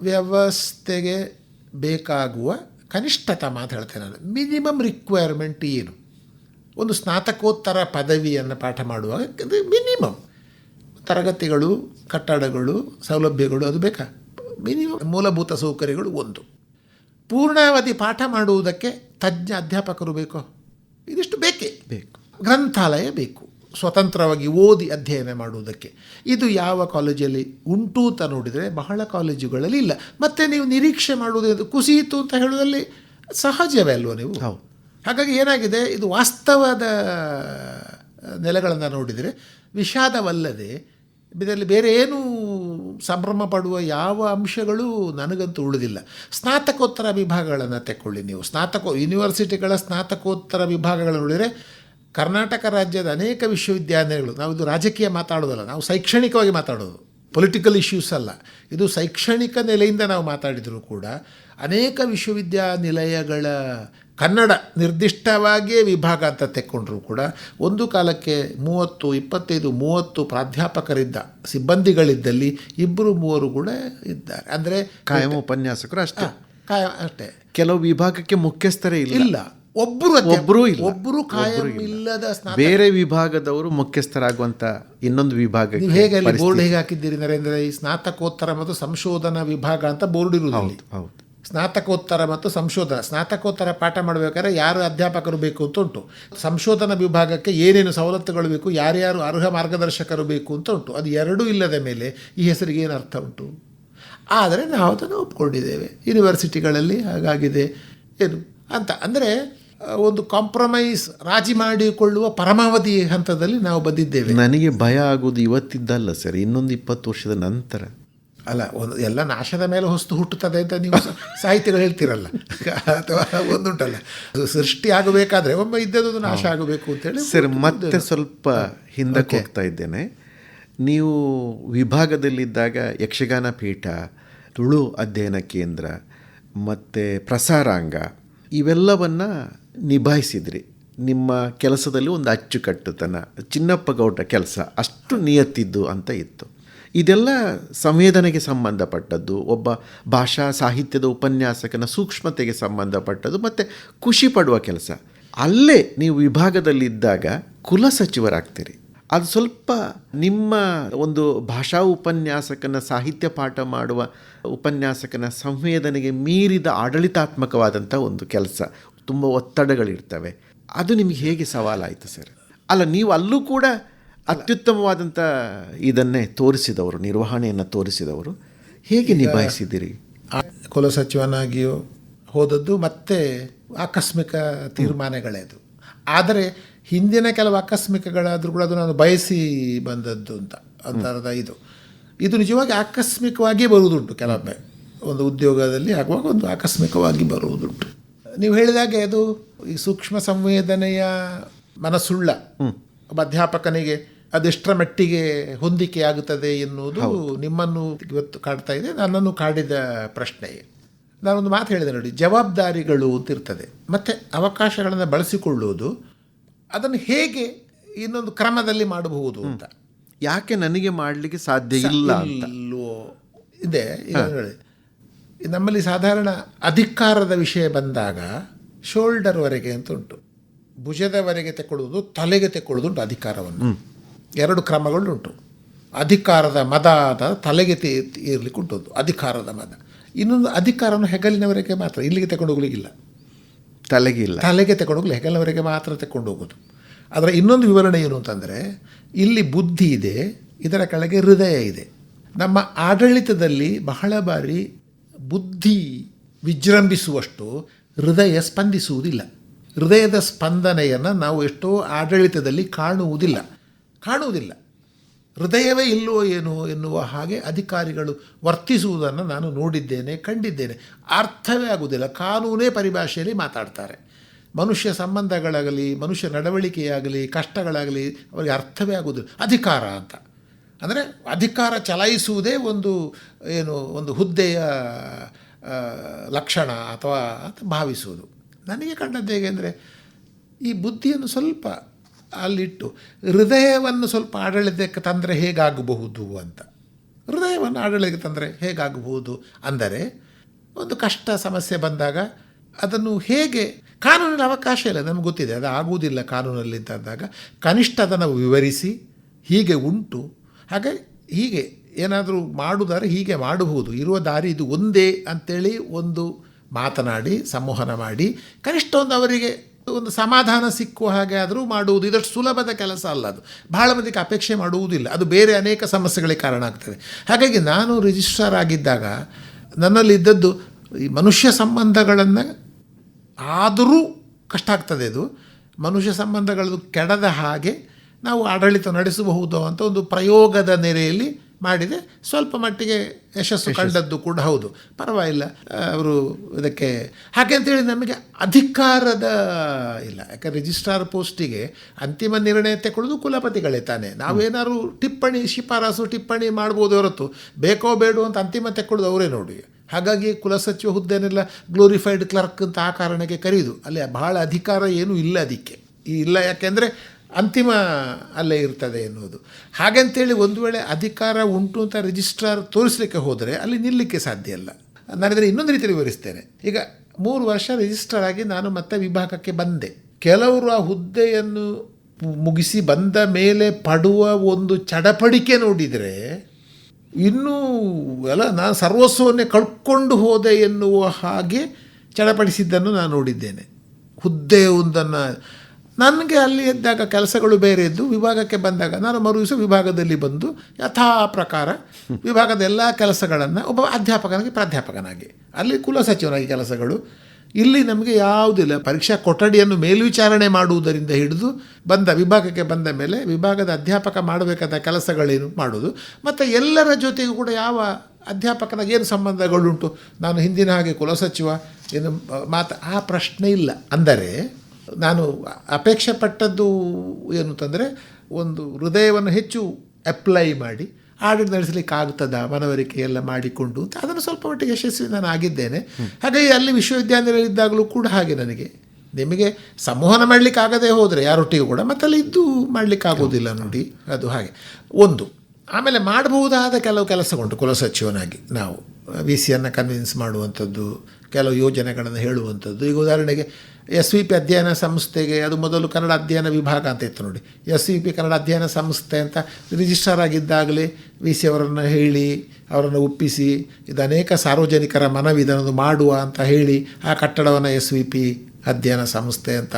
ವ್ಯವಸ್ಥೆಗೆ ಬೇಕಾಗುವ ಕನಿಷ್ಠತ ಮಾತಾಡ್ತೇನೆ ನಾನು. ಮಿನಿಮಮ್ ರಿಕ್ವೈರ್ಮೆಂಟ್ ಏನು? ಒಂದು ಸ್ನಾತಕೋತ್ತರ ಪದವಿಯನ್ನು ಪಾಠ ಮಾಡುವಾಗ ಅದು ಮಿನಿಮಮ್. ತರಗತಿಗಳು ಕಟ್ಟಡಗಳು ಸೌಲಭ್ಯಗಳು ಅದು ಬೇಕಾ? ಮಿನಿಮಮ್. ಮೂಲಭೂತ ಸೌಕರ್ಯಗಳು ಒಂದು. ಪೂರ್ಣಾವಧಿ ಪಾಠ ಮಾಡುವುದಕ್ಕೆ ತಜ್ಞ ಅಧ್ಯಾಪಕರು ಬೇಕೋ? ಇದಿಷ್ಟು ಬೇಕೇ. ಬೇಕು. ಗ್ರಂಥಾಲಯ ಬೇಕು. ಸ್ವತಂತ್ರವಾಗಿ ಓದಿ ಅಧ್ಯಯನ ಮಾಡುವುದಕ್ಕೆ. ಇದು ಯಾವ ಕಾಲೇಜಲ್ಲಿ ಉಂಟು ಅಂತ ನೋಡಿದರೆ ಬಹಳ ಕಾಲೇಜುಗಳಲ್ಲಿ ಇಲ್ಲ. ಮತ್ತು ನೀವು ನಿರೀಕ್ಷೆ ಮಾಡುವುದು ಕುಸಿಯಿತು ಅಂತ ಹೇಳೋದಲ್ಲಿ ಸಹಜವೇ ಅಲ್ವ ನೀವು? ಹೌದು. ಹಾಗಾಗಿ ಏನಾಗಿದೆ? ಇದು ವಾಸ್ತವದ ನೆಲೆಗಳನ್ನು ನೋಡಿದರೆ ವಿಷಾದವಲ್ಲದೆ ಇದರಲ್ಲಿ ಬೇರೆ ಏನು ಸಂಭ್ರಮ ಪಡುವ ಯಾವ ಅಂಶಗಳು ನನಗಂತೂ ಉಳಿದಿಲ್ಲ. ಸ್ನಾತಕೋತ್ತರ ವಿಭಾಗಗಳನ್ನು ತೆಕ್ಕೊಳ್ಳಿ ನೀವು. ಸ್ನಾತಕೋ ಯೂನಿವರ್ಸಿಟಿಗಳ ಸ್ನಾತಕೋತ್ತರ ವಿಭಾಗಗಳನ್ನು ನೋಡಿದರೆ ಕರ್ನಾಟಕ ರಾಜ್ಯದ ಅನೇಕ ವಿಶ್ವವಿದ್ಯಾಲಯಗಳು ನಾವು ಇದು ರಾಜಕೀಯ ಮಾತಾಡೋದಲ್ಲ, ನಾವು ಶೈಕ್ಷಣಿಕವಾಗಿ ಮಾತಾಡೋದು. ಪೊಲಿಟಿಕಲ್ ಇಶ್ಯೂಸ್ ಅಲ್ಲ. ಇದು ಶೈಕ್ಷಣಿಕ ನೆಲೆಯಿಂದ ನಾವು ಮಾತಾಡಿದರೂ ಕೂಡ ಅನೇಕ ವಿಶ್ವವಿದ್ಯಾನಿಲಯಗಳ ಕನ್ನಡ ನಿರ್ದಿಷ್ಟವಾಗಿಯೇ ವಿಭಾಗ ಅಂತ ತೆಕ್ಕೊಂಡ್ರೂ ಕೂಡ ಒಂದು ಕಾಲಕ್ಕೆ ಮೂವತ್ತು ಇಪ್ಪತ್ತೈದು ಮೂವತ್ತು ಪ್ರಾಧ್ಯಾಪಕರಿದ್ದ ಸಿಬ್ಬಂದಿಗಳಿದ್ದಲ್ಲಿ ಇಬ್ಬರು ಮೂವರು ಕೂಡ ಇದ್ದಾರೆ. ಅಂದರೆ ಕಾಯಂ ಉಪನ್ಯಾಸಕರು ಅಷ್ಟೇ. ಕಾಯಂ ಅಷ್ಟೇ. ಕೆಲವು ವಿಭಾಗಕ್ಕೆ ಮುಖ್ಯಸ್ಥರೇ ಇಲ್ಲ. ಇಲ್ಲ. ಒಬ್ಬರು ಒಬ್ಬರು ಇಲ್ಲ. ಒಬ್ಬರು ಕಾಯಂ ಇಲ್ಲದ ಬೇರೆ ವಿಭಾಗದವರು ಮುಖ್ಯಸ್ಥರಾಗುವಂಥ ಇನ್ನೊಂದು ವಿಭಾಗ ಹೇಗೆ ಬೋರ್ಡ್ ಹೇಗೆ ಹಾಕಿದ್ದೀರಿ ನರೇಂದ್ರ ಈ ಸ್ನಾತಕೋತ್ತರ ಮತ್ತು ಸಂಶೋಧನಾ ವಿಭಾಗ ಅಂತ ಬೋರ್ಡ್ ಇರುವುದಲ್ಲಿ. ಹೌದು. ಸ್ನಾತಕೋತ್ತರ ಮತ್ತು ಸಂಶೋಧನಾ, ಸ್ನಾತಕೋತ್ತರ ಪಾಠ ಮಾಡಬೇಕಾದ್ರೆ ಯಾರು ಅಧ್ಯಾಪಕರು ಬೇಕು ಅಂತ ಉಂಟು. ಸಂಶೋಧನಾ ವಿಭಾಗಕ್ಕೆ ಏನೇನು ಸವಲತ್ತುಗಳು ಬೇಕು, ಯಾರ್ಯಾರು ಅರ್ಹ ಮಾರ್ಗದರ್ಶಕರು ಬೇಕು ಅಂತ ಉಂಟು. ಅದು ಎರಡೂ ಇಲ್ಲದ ಮೇಲೆ ಈ ಹೆಸರಿಗೆ ಏನು ಅರ್ಥ ಉಂಟು? ಆದರೆ ನಾವು ಅದನ್ನು ಒಪ್ಕೊಂಡಿದ್ದೇವೆ. ಯೂನಿವರ್ಸಿಟಿಗಳಲ್ಲಿ ಹಾಗಾಗಿದೆ ಏನು ಅಂತ. ಅಂದರೆ ಒಂದು ಕಾಂಪ್ರಮೈಸ್ ರಾಜಿ ಮಾಡಿಕೊಳ್ಳುವ ಪರಮಾವಧಿ ಹಂತದಲ್ಲಿ ನಾವು ಬಂದಿದ್ದೇವೆ. ನನಗೆ ಭಯ ಆಗೋದು ಇವತ್ತಿದ್ದಲ್ಲ ಸರ್, ಇನ್ನೊಂದು ಇಪ್ಪತ್ತು ವರ್ಷದ ನಂತರ. ಅಲ್ಲ ಒಂದು ಎಲ್ಲ ನಾಶದ ಮೇಲೆ ಹೊಸ್ತು ಹುಟ್ಟುತ್ತದೆ ಅಂತ ನೀವು ಸಾಹಿತ್ಯಗಳು ಹೇಳ್ತೀರಲ್ಲ. ಅಥವಾ ಒಂದುಂಟಲ್ಲ. ಅದು ಸೃಷ್ಟಿ ಆಗಬೇಕಾದ್ರೆ ಒಮ್ಮೆ ಇದ್ದದ್ದು ನಾಶ ಆಗಬೇಕು ಅಂತೇಳಿ ಸರ್ ಮತ್ತೆ ಸ್ವಲ್ಪ ಹಿಂದಕ್ಕೆ ಹೋಗ್ತಾ ಇದ್ದೇನೆ. ನೀವು ವಿಭಾಗದಲ್ಲಿದ್ದಾಗ ಯಕ್ಷಗಾನ ಪೀಠ ತುಳು ಅಧ್ಯಯನ ಕೇಂದ್ರ ಮತ್ತು ಪ್ರಸಾರಾಂಗ ಇವೆಲ್ಲವನ್ನು ನಿಭಾಯಿಸಿದ್ರಿ. ನಿಮ್ಮ ಕೆಲಸದಲ್ಲಿ ಒಂದು ಅಚ್ಚುಕಟ್ಟುತನ ಚಿನ್ನಪ್ಪ ಗೌಡ ಕೆಲಸ ಅಷ್ಟು ನಿಯತ್ತಿದ್ದು ಅಂತ ಇತ್ತು. ಇದೆಲ್ಲ ಸಂವೇದನೆಗೆ ಸಂಬಂಧಪಟ್ಟದ್ದು, ಒಬ್ಬ ಭಾಷಾ ಸಾಹಿತ್ಯದ ಉಪನ್ಯಾಸಕನ ಸೂಕ್ಷ್ಮತೆಗೆ ಸಂಬಂಧಪಟ್ಟದ್ದು, ಮತ್ತು ಖುಷಿ ಪಡುವ ಕೆಲಸ. ಅಲ್ಲೇ ನೀವು ವಿಭಾಗದಲ್ಲಿದ್ದಾಗ ಕುಲ ಸಚಿವರಾಗ್ತೀರಿ. ಅದು ಸ್ವಲ್ಪ ನಿಮ್ಮ ಒಂದು ಭಾಷಾ ಉಪನ್ಯಾಸಕನ ಸಾಹಿತ್ಯ ಪಾಠ ಮಾಡುವ ಉಪನ್ಯಾಸಕನ ಸಂವೇದನೆಗೆ ಮೀರಿದ ಆಡಳಿತಾತ್ಮಕವಾದಂಥ ಒಂದು ಕೆಲಸ. ತುಂಬ ಒತ್ತಡಗಳಿರ್ತವೆ. ಅದು ನಿಮಗೆ ಹೇಗೆ ಸವಾಲಾಯಿತು ಸರ್? ಅಲ್ಲ, ನೀವು ಅಲ್ಲೂ ಕೂಡ ಅತ್ಯುತ್ತಮವಾದಂಥ ಇದನ್ನೇ ತೋರಿಸಿದವರು ನಿರ್ವಹಣೆಯನ್ನು ತೋರಿಸಿದವರು. ಹೇಗೆ ನಿಭಾಯಿಸಿದಿರಿ? ಆ ಕುಲಸಚಿವನಾಗಿಯೂ ಹೋದದ್ದು ಮತ್ತೆ ಆಕಸ್ಮಿಕ ತೀರ್ಮಾನಗಳೇ ಅದು ಆದರೆ ಹಿಂದಿನ ಕೆಲವು ಆಕಸ್ಮಿಕಗಳಾದರೂ ಕೂಡ ಅದು ನಾನು ಬಯಸಿ ಬಂದದ್ದು ಅಂತ ಒಂಥರದ ಇದು. ಇದು ನಿಜವಾಗಿ ಆಕಸ್ಮಿಕವಾಗಿ ಬರುವುದುಂಟು. ಕೆಲವೊಮ್ಮೆ ಒಂದು ಉದ್ಯೋಗದಲ್ಲಿ ಆಗುವಾಗ ಒಂದು ಆಕಸ್ಮಿಕವಾಗಿ ಬರುವುದುಂಟು. ನೀವು ಹೇಳಿದಾಗೆ ಅದು ಈ ಸೂಕ್ಷ್ಮ ಸಂವೇದನೆಯ ಮನಸ್ಸುಳ್ಳ ಒಬ್ಬ ಅಧ್ಯಾಪಕನಿಗೆ ಅದೆಷ್ಟರ ಮಟ್ಟಿಗೆ ಹೊಂದಿಕೆ ಆಗುತ್ತದೆ ಎನ್ನುವುದು ನಿಮ್ಮನ್ನು ಇವತ್ತು ಕಾಡ್ತಾ ಇದೆ ನನ್ನನ್ನು ಕಾಡಿದ ಪ್ರಶ್ನೆ. ನಾನೊಂದು ಮಾತು ಹೇಳಿದೆ ನೋಡಿ ಜವಾಬ್ದಾರಿಗಳು ಅಂತ ಇರ್ತದೆ. ಮತ್ತು ಅವಕಾಶಗಳನ್ನು ಬಳಸಿಕೊಳ್ಳುವುದು ಅದನ್ನು ಹೇಗೆ ಇನ್ನೊಂದು ಕ್ರಮದಲ್ಲಿ ಮಾಡಬಹುದು ಅಂತ. ಯಾಕೆ ನನಗೆ ಮಾಡಲಿಕ್ಕೆ ಸಾಧ್ಯ ಇಲ್ಲ ಇಲ್ವೋ ಇದೆ ನಮ್ಮಲ್ಲಿ ಸಾಧಾರಣ ಅಧಿಕಾರದ ವಿಷಯ ಬಂದಾಗ ಶೋಲ್ಡರ್ವರೆಗೆ ಅಂತ ಉಂಟು. ಭುಜದವರೆಗೆ ತೆಕ್ಕೊಳ್ಳುವುದು ತಲೆಗೆ ತೆಕ್ಕೊಳ್ಳುವುದು ಉಂಟು ಅಧಿಕಾರವನ್ನು. ಎರಡು ಕ್ರಮಗಳುಂಟು. ಅಧಿಕಾರದ ಮದ ಅಂತ ತಲೆಗೆ ಇರಲಿಕ್ಕೆ ಉಂಟು ಅಧಿಕಾರದ ಮದ. ಇನ್ನೊಂದು ಅಧಿಕಾರವನ್ನು ಹೆಗಲಿನವರೆಗೆ ಮಾತ್ರ ಇಲ್ಲಿಗೆ ತಗೊಂಡು ಹೋಗ್ಲಿಕ್ಕಿಲ್ಲ ಇಲ್ಲ. ತಲೆಗೆ ತಗೊಂಡು ಹೋಗಲಿ ಹೆಗಲಿನವರೆಗೆ ಮಾತ್ರ ತಗೊಂಡು ಹೋಗೋದು ಅದರ ಇನ್ನೊಂದು ವಿವರಣೆ ಏನು ಅಂತಂದರೆ ಇಲ್ಲಿ ಬುದ್ಧಿ ಇದೆ ಇದರ ಕೆಳಗೆ ಹೃದಯ ಇದೆ. ನಮ್ಮ ಆಡಳಿತದಲ್ಲಿ ಬಹಳ ಬಾರಿ ಬುದ್ಧಿ ವಿಜೃಂಭಿಸುವಷ್ಟು ಹೃದಯ ಸ್ಪಂದಿಸುವುದಿಲ್ಲ. ಹೃದಯದ ಸ್ಪಂದನೆಯನ್ನು ನಾವು ಎಷ್ಟೋ ಆಡಳಿತದಲ್ಲಿ ಕಾಣುವುದಿಲ್ಲ. ಕಾಣುವುದಿಲ್ಲ. ಹೃದಯವೇ ಇಲ್ಲವೋ ಏನೋ ಎನ್ನುವ ಹಾಗೆ ಅಧಿಕಾರಿಗಳು ವರ್ತಿಸುವುದನ್ನು ನಾನು ನೋಡಿದ್ದೇನೆ, ಕಂಡಿದ್ದೇನೆ. ಅರ್ಥವೇ ಆಗುವುದಿಲ್ಲ. ಕಾನೂನೇ ಪರಿಭಾಷೆಯಲ್ಲಿ ಮಾತಾಡ್ತಾರೆ. ಮನುಷ್ಯ ಸಂಬಂಧಗಳಾಗಲಿ, ಮನುಷ್ಯ ನಡವಳಿಕೆಯಾಗಲಿ, ಕಷ್ಟಗಳಾಗಲಿ ಅವರಿಗೆ ಅರ್ಥವೇ ಆಗುವುದಿಲ್ಲ. ಅಧಿಕಾರ ಅಂತ. ಅಂದರೆ ಅಧಿಕಾರ ಚಲಾಯಿಸುವುದೇ ಒಂದು ಏನು, ಒಂದು ಹುದ್ದೆಯ ಲಕ್ಷಣ ಅಥವಾ ಅಂತ ಭಾವಿಸುವುದು. ನನಗೆ ಕಂಡದ್ದು ಹೇಗೆ ಅಂದರೆ, ಈ ಬುದ್ಧಿಯನ್ನು ಸ್ವಲ್ಪ ಅಲ್ಲಿಟ್ಟು, ಹೃದಯವನ್ನು ಸ್ವಲ್ಪ ಆಡಳಿತಕ್ಕೆ ತಂದರೆ ಹೇಗಾಗಬಹುದು ಅಂತ. ಹೃದಯವನ್ನು ಆಡಳಿತಕ್ಕೆ ತಂದರೆ ಹೇಗಾಗಬಹುದು ಅಂದರೆ, ಒಂದು ಕಷ್ಟ ಸಮಸ್ಯೆ ಬಂದಾಗ ಅದನ್ನು ಹೇಗೆ, ಕಾನೂನಿನ ಅವಕಾಶ ಇಲ್ಲ, ನಮ್ಗೆ ಗೊತ್ತಿದೆ, ಅದು ಆಗುವುದಿಲ್ಲ ಕಾನೂನಲ್ಲಿ ಅಂತ ಅಂದಾಗ ಕನಿಷ್ಠ ಅದನ್ನು ವಿವರಿಸಿ, ಹೀಗೆ ಉಂಟು, ಹಾಗೆ ಹೀಗೆ ಏನಾದರೂ ಮಾಡುವುದಾದ್ರೆ ಹೀಗೆ ಮಾಡಬಹುದು, ಇರುವ ದಾರಿ ಇದು ಒಂದೇ ಅಂತೇಳಿ ಒಂದು ಮಾತನಾಡಿ, ಸಂವಹನ ಮಾಡಿ ಕನಿಷ್ಠ ಒಂದು ಅವರಿಗೆ ಒಂದು ಸಮಾಧಾನ ಸಿಕ್ಕುವ ಹಾಗೆ ಆದರೂ ಮಾಡುವುದು ಇದಷ್ಟು ಸುಲಭದ ಕೆಲಸ ಅಲ್ಲ ಅದು. ಬಹಳ ಮಂದಿಗೆ ಅಪೇಕ್ಷೆ ಮಾಡುವುದಿಲ್ಲ. ಅದು ಬೇರೆ ಅನೇಕ ಸಮಸ್ಯೆಗಳಿಗೆ ಕಾರಣ ಆಗ್ತದೆ. ಹಾಗಾಗಿ ನಾನು ರಿಜಿಸ್ಟ್ರಾರ್ ಆಗಿದ್ದಾಗ ನನ್ನಲ್ಲಿ ಇದ್ದದ್ದು ಈ ಮನುಷ್ಯ ಸಂಬಂಧಗಳನ್ನು ಆದರೂ ಕಷ್ಟ ಆಗ್ತದೆ ಅದು. ಮನುಷ್ಯ ಸಂಬಂಧಗಳನ್ನು ಕೆಡದ ಹಾಗೆ ನಾವು ಆಡಳಿತ ನಡೆಸಬಹುದು ಅಂತ ಒಂದು ಪ್ರಯೋಗದ ನೆರೆಯಲ್ಲಿ ಮಾಡಿದೆ ಸ್ವಲ್ಪ ಮಟ್ಟಿಗೆ ಯಶಸ್ಸು ಕಂಡದ್ದು ಕೂಡ ಹೌದು. ಪರವಾಗಿಲ್ಲ ಅವರು ಇದಕ್ಕೆ ಹಾಗೆ ಅಂತೇಳಿ ನಮಗೆ ಅಧಿಕಾರದ ಇಲ್ಲ. ಯಾಕಂದ್ರೆ ರಿಜಿಸ್ಟ್ರಾರ್ ಪೋಸ್ಟಿಗೆ ಅಂತಿಮ ನಿರ್ಣಯ ತಗೊಳ್ಳೋದು ಕುಲಪತಿಗಳೇ ತಾನೇ. ನಾವೇನಾದ್ರು ಟಿಪ್ಪಣಿ ಶಿಫಾರಸು ಟಿಪ್ಪಣಿ ಮಾಡ್ಬೋದು ಹೊರತು ಬೇಕೋ ಬೇಡೋ ಅಂತ ಅಂತಿಮ ತಗೊಳ್ಳೋದು ಅವರೇ ನೋಡಿ. ಹಾಗಾಗಿ ಕುಲಸಚಿವ ಹುದ್ದೆನೆಲ್ಲ ಗ್ಲೋರಿಫೈಡ್ ಕ್ಲರ್ಕ್ ಅಂತ ಆ ಕಾರಣಕ್ಕೆ ಕರೆಯುದು ಅಲ್ಲಿ ಬಹಳ ಅಧಿಕಾರ ಏನೂ ಇಲ್ಲ ಅದಕ್ಕೆ. ಇಲ್ಲ ಯಾಕೆಂದರೆ ಅಂತಿಮ ಅಲ್ಲೇ ಇರ್ತದೆ ಎನ್ನುವುದು. ಹಾಗಂತೇಳಿ ಒಂದು ವೇಳೆ ಅಧಿಕಾರ ಉಂಟು ಅಂತ ರಿಜಿಸ್ಟ್ರಾರ್ ತೋರಿಸಲಿಕ್ಕೆ ಹೋದರೆ ಅಲ್ಲಿ ನಿಲ್ಲಕ್ಕೆ ಸಾಧ್ಯ ಇಲ್ಲ. ನಾನಿದ್ರೆ ಇನ್ನೊಂದು ರೀತಿಯಲ್ಲಿ ವಿವರಿಸ್ತೇನೆ. ಈಗ ಮೂರು ವರ್ಷ ರಿಜಿಸ್ಟ್ರಾರ್ ಆಗಿ ನಾನು ಮತ್ತೆ ವಿಭಾಗಕ್ಕೆ ಬಂದೆ. ಕೆಲವರು ಆ ಹುದ್ದೆಯನ್ನು ಮುಗಿಸಿ ಬಂದ ಮೇಲೆ ಪಡುವ ಒಂದು ಚಡಪಡಿಕೆ ನೋಡಿದರೆ ಇನ್ನೂ ಅಲ್ಲ ನಾನು ಸರ್ವಸ್ವವನ್ನೇ ಕಳ್ಕೊಂಡು ಹೋದೆ ಎನ್ನುವ ಹಾಗೆ ಚಡಪಡಿಸಿದ್ದನ್ನು ನಾನು ನೋಡಿದ್ದೇನೆ. ಹುದ್ದೆಯೊಂದನ್ನು ನನಗೆ ಅಲ್ಲಿ ಇದ್ದಾಗ ಕೆಲಸಗಳು ಬೇರೆ ಇದ್ದು ವಿಭಾಗಕ್ಕೆ ಬಂದಾಗ ನಾನು ಮರು ದಿವಸ ವಿಭಾಗದಲ್ಲಿ ಬಂದು ಯಥಾ ಪ್ರಕಾರ ವಿಭಾಗದ ಎಲ್ಲ ಕೆಲಸಗಳನ್ನು ಒಬ್ಬ ಅಧ್ಯಾಪಕನಾಗಿ ಪ್ರಾಧ್ಯಾಪಕನಾಗಿ, ಅಲ್ಲಿ ಕುಲಸಚಿವನಾಗಿ ಕೆಲಸಗಳು. ಇಲ್ಲಿ ನಮಗೆ ಯಾವುದಿಲ್ಲ ಪರೀಕ್ಷಾ ಕೊಠಡಿಯನ್ನು ಮೇಲ್ವಿಚಾರಣೆ ಮಾಡುವುದರಿಂದ ಹಿಡಿದು ಬಂದ ವಿಭಾಗಕ್ಕೆ ಬಂದ ಮೇಲೆ ವಿಭಾಗದ ಅಧ್ಯಾಪಕ ಮಾಡಬೇಕಾದ ಕೆಲಸಗಳೇನು ಮಾಡುವುದು ಮತ್ತು ಎಲ್ಲರ ಜೊತೆಗೂ ಕೂಡ ಯಾವ ಅಧ್ಯಾಪಕನ ಏನು ಸಂಬಂಧಗಳುಂಟು? ನಾನು ಹಿಂದಿನ ಹಾಗೆ ಕುಲಸಚಿವ ಏನು ಮಾತು ಆ ಪ್ರಶ್ನೆ ಇಲ್ಲ. ಅಂದರೆ ನಾನು ಅಪೇಕ್ಷೆ ಪಟ್ಟದ್ದು ಏನು ಅಂತಂದರೆ ಒಂದು ಹೃದಯವನ್ನು ಹೆಚ್ಚು ಅಪ್ಲೈ ಮಾಡಿ ಆಡಳಿತ ನಡೆಸಲಿಕ್ಕೆ ಆಗ್ತದ ಮನವರಿಕೆ ಎಲ್ಲ ಮಾಡಿಕೊಂಡು ಅಂತ. ಅದನ್ನು ಸ್ವಲ್ಪ ಮಟ್ಟಿಗೆ ಯಶಸ್ವಿ ನಾನು ಆಗಿದ್ದೇನೆ. ಹಾಗೆ ಅಲ್ಲಿ ವಿಶ್ವವಿದ್ಯಾನಿಲಯ ಇದ್ದಾಗಲೂ ಕೂಡ ಹಾಗೆ ನನಗೆ. ನಿಮಗೆ ಸಂವಹನ ಮಾಡಲಿಕ್ಕೆ ಆಗದೆ ಹೋದರೆ ಯಾರೊಟ್ಟಿಗೂ ಕೂಡ ಮತ್ತೆ ಅಲ್ಲಿ ಇದ್ದು ಮಾಡಲಿಕ್ಕೆ ಆಗೋದಿಲ್ಲ ನೋಡಿ. ಅದು ಹಾಗೆ. ಒಂದು ಆಮೇಲೆ ಮಾಡಬಹುದಾದ ಕೆಲವು ಕೆಲಸಗಳುಂಟು ಕುಲಸಚಿವನಾಗಿ ನಾವು ವಿ ಸಿಯನ್ನು ಕನ್ವಿನ್ಸ್ ಮಾಡುವಂಥದ್ದು, ಕೆಲವು ಯೋಜನೆಗಳನ್ನು ಹೇಳುವಂಥದ್ದು. ಈಗ ಉದಾಹರಣೆಗೆ ಎಸ್ ವಿ ಪಿ ಅಧ್ಯಯನ ಸಂಸ್ಥೆಗೆ, ಅದು ಮೊದಲು ಕನ್ನಡ ಅಧ್ಯಯನ ವಿಭಾಗ ಅಂತ ಇತ್ತು ನೋಡಿ. ಎಸ್ ವಿ ಪಿ ಕನ್ನಡ ಅಧ್ಯಯನ ಸಂಸ್ಥೆ ಅಂತ ರಿಜಿಸ್ಟರ್ ಆಗಿದ್ದಾಗಲೇ ವಿ ಸಿ ಅವರನ್ನು ಹೇಳಿ, ಅವರನ್ನು ಒಪ್ಪಿಸಿ, ಇದು ಅನೇಕ ಸಾರ್ವಜನಿಕರ ಮನವಿದನದು ಮಾಡುವ ಅಂತ ಹೇಳಿ ಆ ಕಟ್ಟಡವನ್ನು ಎಸ್ ವಿ ಪಿ ಅಧ್ಯಯನ ಸಂಸ್ಥೆ ಅಂತ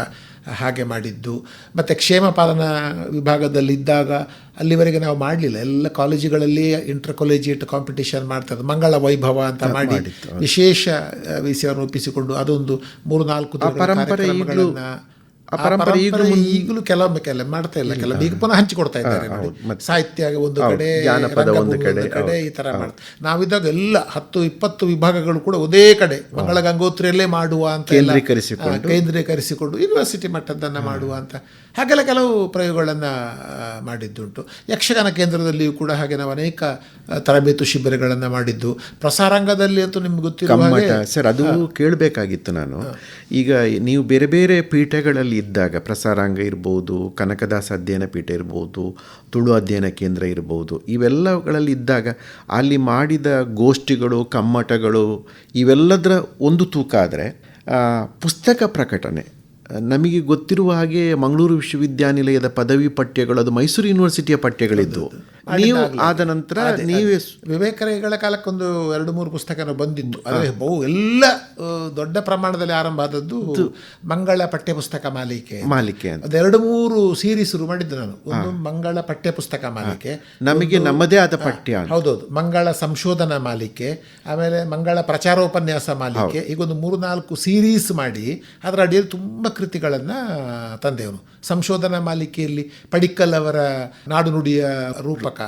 ಹಾಗೆ ಮಾಡಿದ್ದು. ಮತ್ತು ಕ್ಷೇಮ ಪಾಲನಾ ವಿಭಾಗದಲ್ಲಿದ್ದಾಗ ಅಲ್ಲಿವರೆಗೆ ನಾವು ಮಾಡಲಿಲ್ಲ. ಎಲ್ಲ ಕಾಲೇಜುಗಳಲ್ಲಿ ಇಂಟರ್ ಕಾಲೇಜಿಯೇಟ್ ಕಾಂಪಿಟೇಷನ್ ಮಾಡ್ತಾರೆ. ಮಂಗಳ ವೈಭವ ಅಂತ ಮಾಡಿ ವಿಶೇಷ ವಿಷಯವನ್ನು ರೂಪಿಸಿಕೊಂಡು ಅದೊಂದು ಮೂರು ನಾಲ್ಕು ಪರಂಪರೆ ಆ ಪರಂಪರೆ ಈಗಲೂ ಈಗಲೂ ಕೆಲವೊಮ್ಮೆ ಕೆಲ ಮಾಡ್ತಾ ಇಲ್ಲ. ಕೆಲವು ಈಗ ಪುನಃ ಹಂಚಿಕೊಡ್ತಾ ಇದ್ದಾರೆ ನೋಡಿ. ಸಾಹಿತ್ಯ ಒಂದು ಕಡೆ ಒಂದು ಕಡೆ, ಕಡೆ ಈ ತರ ಮಾಡ್ತಾರೆ ನಾವಿದ್ದಾಗ ಎಲ್ಲ ಹತ್ತು ಇಪ್ಪತ್ತು ವಿಭಾಗಗಳು ಕೂಡ ಒಂದೇ ಕಡೆ. ಮಂಗಳ ಗಂಗೋತ್ರಿಯಲ್ಲೇ ಮಾಡುವ ಅಂತ ಕೇಂದ್ರೀಕರಿಸಿಕೊಂಡು. ಕೇಂದ್ರೀಕರಿಸಿಕೊಂಡು ಯೂನಿವರ್ಸಿಟಿ ಮಟ್ಟದನ್ನ ಮಾಡುವ ಅಂತ ಹಾಗೆಲ್ಲ ಕೆಲವು ಪ್ರಯೋಗಗಳನ್ನು ಮಾಡಿದ್ದುಂಟು. ಯಕ್ಷಗಾನ ಕೇಂದ್ರದಲ್ಲಿಯೂ ಕೂಡ ಹಾಗೆ ನಾವು ಅನೇಕ ತರಬೇತು ಶಿಬಿರಗಳನ್ನು ಮಾಡಿದ್ದು. ಪ್ರಸಾರಾಂಗದಲ್ಲಿ ಅಂತೂ ನಿಮ್ಗೆ ಗೊತ್ತಿಲ್ಲ ಸರ್ ಅದು ಕೇಳಬೇಕಾಗಿತ್ತು ನಾನು. ಈಗ ನೀವು ಬೇರೆ ಬೇರೆ ಪೀಠಗಳಲ್ಲಿ ಇದ್ದಾಗ ಪ್ರಸಾರಾಂಗ ಇರ್ಬೋದು ಕನಕದಾಸ ಅಧ್ಯಯನ ಪೀಠ ಇರ್ಬೋದು ತುಳು ಅಧ್ಯಯನ ಕೇಂದ್ರ ಇರ್ಬೋದು ಇವೆಲ್ಲಗಳಲ್ಲಿ ಇದ್ದಾಗ ಅಲ್ಲಿ ಮಾಡಿದ ಗೋಷ್ಠಿಗಳು ಕಮ್ಮಟಗಳು ಇವೆಲ್ಲದರ ಒಂದು ತೂಕ ಆದರೆ ಪುಸ್ತಕ ಪ್ರಕಟಣೆ ನಮಗೆ ಗೊತ್ತಿರುವ ಹಾಗೆ ಮಂಗಳೂರು ವಿಶ್ವವಿದ್ಯಾನಿಲಯದ ಪದವಿ ಪಠ್ಯಗಳು ಅದು ಮೈಸೂರು ಯೂನಿವರ್ಸಿಟಿಯ ಪಠ್ಯಗಳಿದ್ದವು ನೀವು ಆದ ನಂತರ ನೀವೇ ವಿವೇಕರೇಗಳ ಕಾಲಕ್ಕೊಂದು ಎರಡು ಮೂರು ಪುಸ್ತಕ ಬಂದಿದ್ದು ಅದೇ ಬಹು ಎಲ್ಲ ದೊಡ್ಡ ಪ್ರಮಾಣದಲ್ಲಿ ಆರಂಭ ಆದದ್ದು ಮಂಗಳ ಪಠ್ಯಪುಸ್ತಕ ಮಾಲಿಕೆ. ಮಾಲಿಕೆ ಅಂತ. ಎರಡು ಮೂರು ಸೀರೀಸ್ ಶುರು ಮಾಡಿದ್ದು ನಾನು. ಒಂದು ಮಂಗಳ ಪಠ್ಯಪುಸ್ತಕ ಮಾಲಿಕೆ ನಮಗೆ ನಮ್ಮದೇ ಆದ ಪಠ್ಯ. ಹೌದೌದು. ಮಂಗಳ ಸಂಶೋಧನಾ ಮಾಲಿಕೆ ಆಮೇಲೆ ಮಂಗಳ ಪ್ರಚಾರೋಪನ್ಯಾಸ ಮಾಲಿಕೆ ಈಗೊಂದು ಮೂರು ನಾಲ್ಕು ಸೀರೀಸ್ ಮಾಡಿ ಅದರ ಅಡಿಯಲ್ಲಿ ತುಂಬ ಕೃತಿಗಳನ್ನು ತಂದೆಯವನು ಸಂಶೋಧನಾ ಮಾಲಿಕೆಯಲ್ಲಿ ಪಡಿಕ್ಕಲ್ ಅವರ ನಾಡುನುಡಿಯ ರೂಪಕ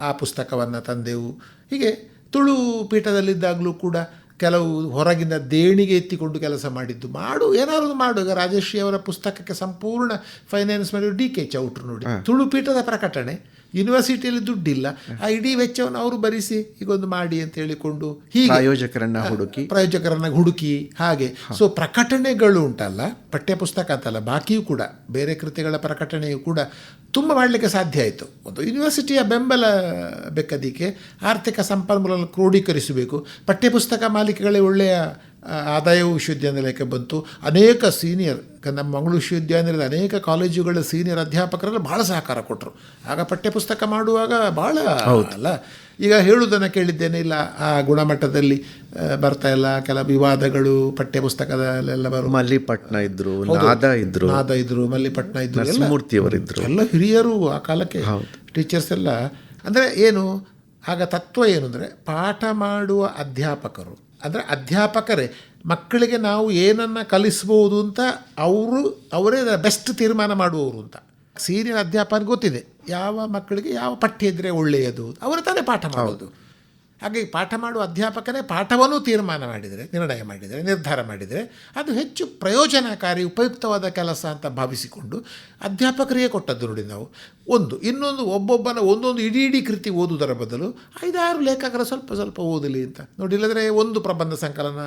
ಆ ಪುಸ್ತಕವನ್ನು ತಂದೆವು ಹೀಗೆ ತುಳು ಪೀಠದಲ್ಲಿದ್ದಾಗಲೂ ಕೂಡ ಕೆಲವು ಹೊರಗಿನ ದೇಣಿಗೆ ಎತ್ತಿಕೊಂಡು ಕೆಲಸ ಮಾಡಿದ್ದು. ಮಾಡು ಏನಾದ್ರು ಮಾಡು. ಈಗ ರಾಜಶ್ರೀ ಅವರ ಪುಸ್ತಕಕ್ಕೆ ಸಂಪೂರ್ಣ ಫೈನಾನ್ಸ್ ಮಾಡಿ ಡಿ ಕೆ ಚೌಟ್ರು ನೋಡಿ. ತುಳು ಪೀಠದ ಪ್ರಕಟಣೆ. ಯೂನಿವರ್ಸಿಟಿಯಲ್ಲಿ ದುಡ್ಡಿಲ್ಲ. ಆ ಇಡೀ ವೆಚ್ಚವನ್ನು ಅವರು ಭರಿಸಿ ಈಗೊಂದು ಮಾಡಿ ಅಂತ ಹೇಳಿಕೊಂಡು ಹೀಗೆ ಪ್ರಾಯೋಜಕರನ್ನ ಹುಡುಕಿ. ಪ್ರಾಯೋಜಕರನ್ನ ಹುಡುಕಿ ಹಾಗೆ. ಸೊ ಪ್ರಕಟಣೆಗಳು ಉಂಟಲ್ಲ ಪಠ್ಯಪುಸ್ತಕ ಅಂತಲ್ಲ ಬಾಕಿಯೂ ಕೂಡ ಬೇರೆ ಕೃತಿಗಳ ಪ್ರಕಟಣೆಯು ಕೂಡ ತುಂಬ ಮಾಡಲಿಕ್ಕೆ ಸಾಧ್ಯ ಆಯಿತು. ಒಂದು ಯೂನಿವರ್ಸಿಟಿಯ ಬೆಂಬಲ ಬೇಕದಕ್ಕೆ ಆರ್ಥಿಕ ಸಂಪನ್ಮೂಲ ಕ್ರೋಢೀಕರಿಸಬೇಕು ಪಠ್ಯಪುಸ್ತಕ ಮಾಲಿಕೆಗಳೇ ಒಳ್ಳೆಯ ಆದಾಯವು ವಿಶ್ವವಿದ್ಯಾನಿಲಯಕ್ಕೆ ಬಂತು. ಅನೇಕ ಸೀನಿಯರ್ ನಮ್ಮ ಮಂಗಳೂರು ವಿಶ್ವವಿದ್ಯಾನಿಲಯದ ಅನೇಕ ಕಾಲೇಜುಗಳ ಸೀನಿಯರ್ ಅಧ್ಯಾಪಕರೆಲ್ಲ ಭಾಳ ಸಹಕಾರ ಕೊಟ್ಟರು ಆಗ ಪಠ್ಯಪುಸ್ತಕ ಮಾಡುವಾಗ ಭಾಳ ಅಲ್ಲ. ಈಗ ಹೇಳುವುದನ್ನು ಕೇಳಿದ್ದೇನೆ ಇಲ್ಲ ಆ ಗುಣಮಟ್ಟದಲ್ಲಿ ಬರ್ತಾ ಇಲ್ಲ. ಕೆಲ ವಿವಾದಗಳು ಪಠ್ಯಪುಸ್ತಕದಲ್ಲೆಲ್ಲ ಬರು ಮಲ್ಲಿಪಟ್ನ ಇದ್ರು ನಾದ ಇದ್ರು. ನಾದ ಇದ್ರು ಮಲ್ಲಿಪಟ್ನ ಇದ್ರು ಎಲ್ಲ. ನರಸಿಂಹಮೂರ್ತಿಯವರಿದ್ರು ಎಲ್ಲ ಹಿರಿಯರು ಆ ಕಾಲಕ್ಕೆ ಟೀಚರ್ಸ್ ಎಲ್ಲ. ಅಂದರೆ ಏನು ಆಗ ತತ್ವ ಏನು ಅಂದರೆ ಪಾಠ ಮಾಡುವ ಅಧ್ಯಾಪಕರು ಅಂದರೆ ಅಧ್ಯಾಪಕರೇ ಮಕ್ಕಳಿಗೆ ನಾವು ಏನನ್ನು ಕಲಿಸ್ಬೋದು ಅಂತ ಅವರು ಅವರೇ ಬೆಸ್ಟ್ ತೀರ್ಮಾನ ಮಾಡುವವರು ಅಂತ. ಸೀನಿಯರ್ ಅಧ್ಯಾಪನ ಗೊತ್ತಿದೆ ಯಾವ ಮಕ್ಕಳಿಗೆ ಯಾವ ಪಠ್ಯ ಇದ್ದರೆ ಒಳ್ಳೆಯದು ಅವರು ತಾನೇ ಪಾಠ ಮಾಡೋದು ಹಾಗೆ ಪಾಠ ಮಾಡುವ ಅಧ್ಯಾಪಕನೇ ಪಾಠವನ್ನು ತೀರ್ಮಾನ ಮಾಡಿದರೆ ನಿರ್ಣಯ ಮಾಡಿದರೆ ನಿರ್ಧಾರ ಮಾಡಿದರೆ ಅದು ಹೆಚ್ಚು ಪ್ರಯೋಜನಕಾರಿ ಉಪಯುಕ್ತವಾದ ಕೆಲಸ ಅಂತ ಭಾವಿಸಿಕೊಂಡು ಅಧ್ಯಾಪಕರಿಗೆ ಕೊಟ್ಟದ್ದು ನೋಡಿ ನಾವು. ಒಂದು ಇನ್ನೊಂದು ಒಬ್ಬೊಬ್ಬನ ಒಂದೊಂದು ಇಡೀ ಇಡೀ ಕೃತಿ ಓದುವುದರ ಬದಲು ಐದಾರು ಲೇಖಕರ ಸ್ವಲ್ಪ ಸ್ವಲ್ಪ ಓದಲಿ ಅಂತ. ನೋಡಿ ಇಲ್ಲದ್ರೆ ಒಂದು ಪ್ರಬಂಧ ಸಂಕಲನ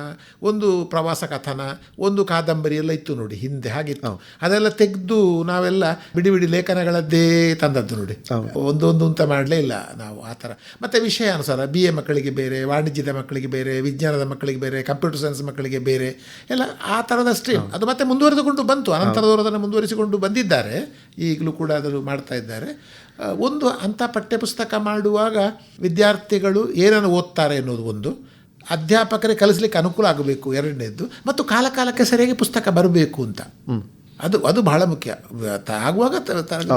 ಒಂದು ಪ್ರವಾಸ ಕಥನ ಒಂದು ಕಾದಂಬರಿ ಎಲ್ಲ ಇತ್ತು ನೋಡಿ ಹಿಂದೆ ಹಾಗಿತ್ತು. ಅದೆಲ್ಲ ತೆಗೆದು ನಾವೆಲ್ಲ ಬಿಡಿ ಬಿಡಿ ಲೇಖನಗಳದ್ದೇ ತಂದದ್ದು ನೋಡಿ. ಒಂದೊಂದು ಅಂತ ಮಾಡಲೇ ಇಲ್ಲ ನಾವು ಆ ಥರ. ಮತ್ತು ವಿಷಯ ಅನುಸಾರ ಬಿ ಎ ಮಕ್ಕಳಿಗೆ ಬೇರೆ ವಾಣಿಜ್ಯದ ಮಕ್ಕಳಿಗೆ ಬೇರೆ ವಿಜ್ಞಾನದ ಮಕ್ಕಳಿಗೆ ಬೇರೆ ಕಂಪ್ಯೂಟರ್ ಸೈನ್ಸ್ ಮಕ್ಕಳಿಗೆ ಬೇರೆ ಎಲ್ಲ ಆ ಥರದ ಸ್ಟ್ರೀಮ್ ಅದು ಮತ್ತೆ ಮುಂದುವರೆದುಕೊಂಡು ಬಂತು. ಅನಂತರದವರು ಅದನ್ನು ಮುಂದುವರಿಸಿಕೊಂಡು ಬಂದಿದ್ದಾರೆ. ಈಗಲೂ ಕೂಡ ಅದನ್ನು ಮಾಡ್ತಾ ಇದ್ದಾರೆ. ಒಂದು ಅಂಥ ಪಠ್ಯಪುಸ್ತಕ ಮಾಡುವಾಗ ವಿದ್ಯಾರ್ಥಿಗಳು ಏನನ್ನು ಓದ್ತಾರೆ ಅನ್ನೋದು ಒಂದು. ಅಧ್ಯಾಪಕರಿಗೆ ಕಲಿಸ್ಲಿಕ್ಕೆ ಅನುಕೂಲ ಆಗಬೇಕು. ಎರಡನೇದ್ದು. ಮತ್ತು ಕಾಲಕಾಲಕ್ಕೆ ಸರಿಯಾಗಿ ಪುಸ್ತಕ ಬರಬೇಕು ಅಂತ. ಅದು ಅದು ಬಹಳ ಮುಖ್ಯ. ಆಗುವಾಗ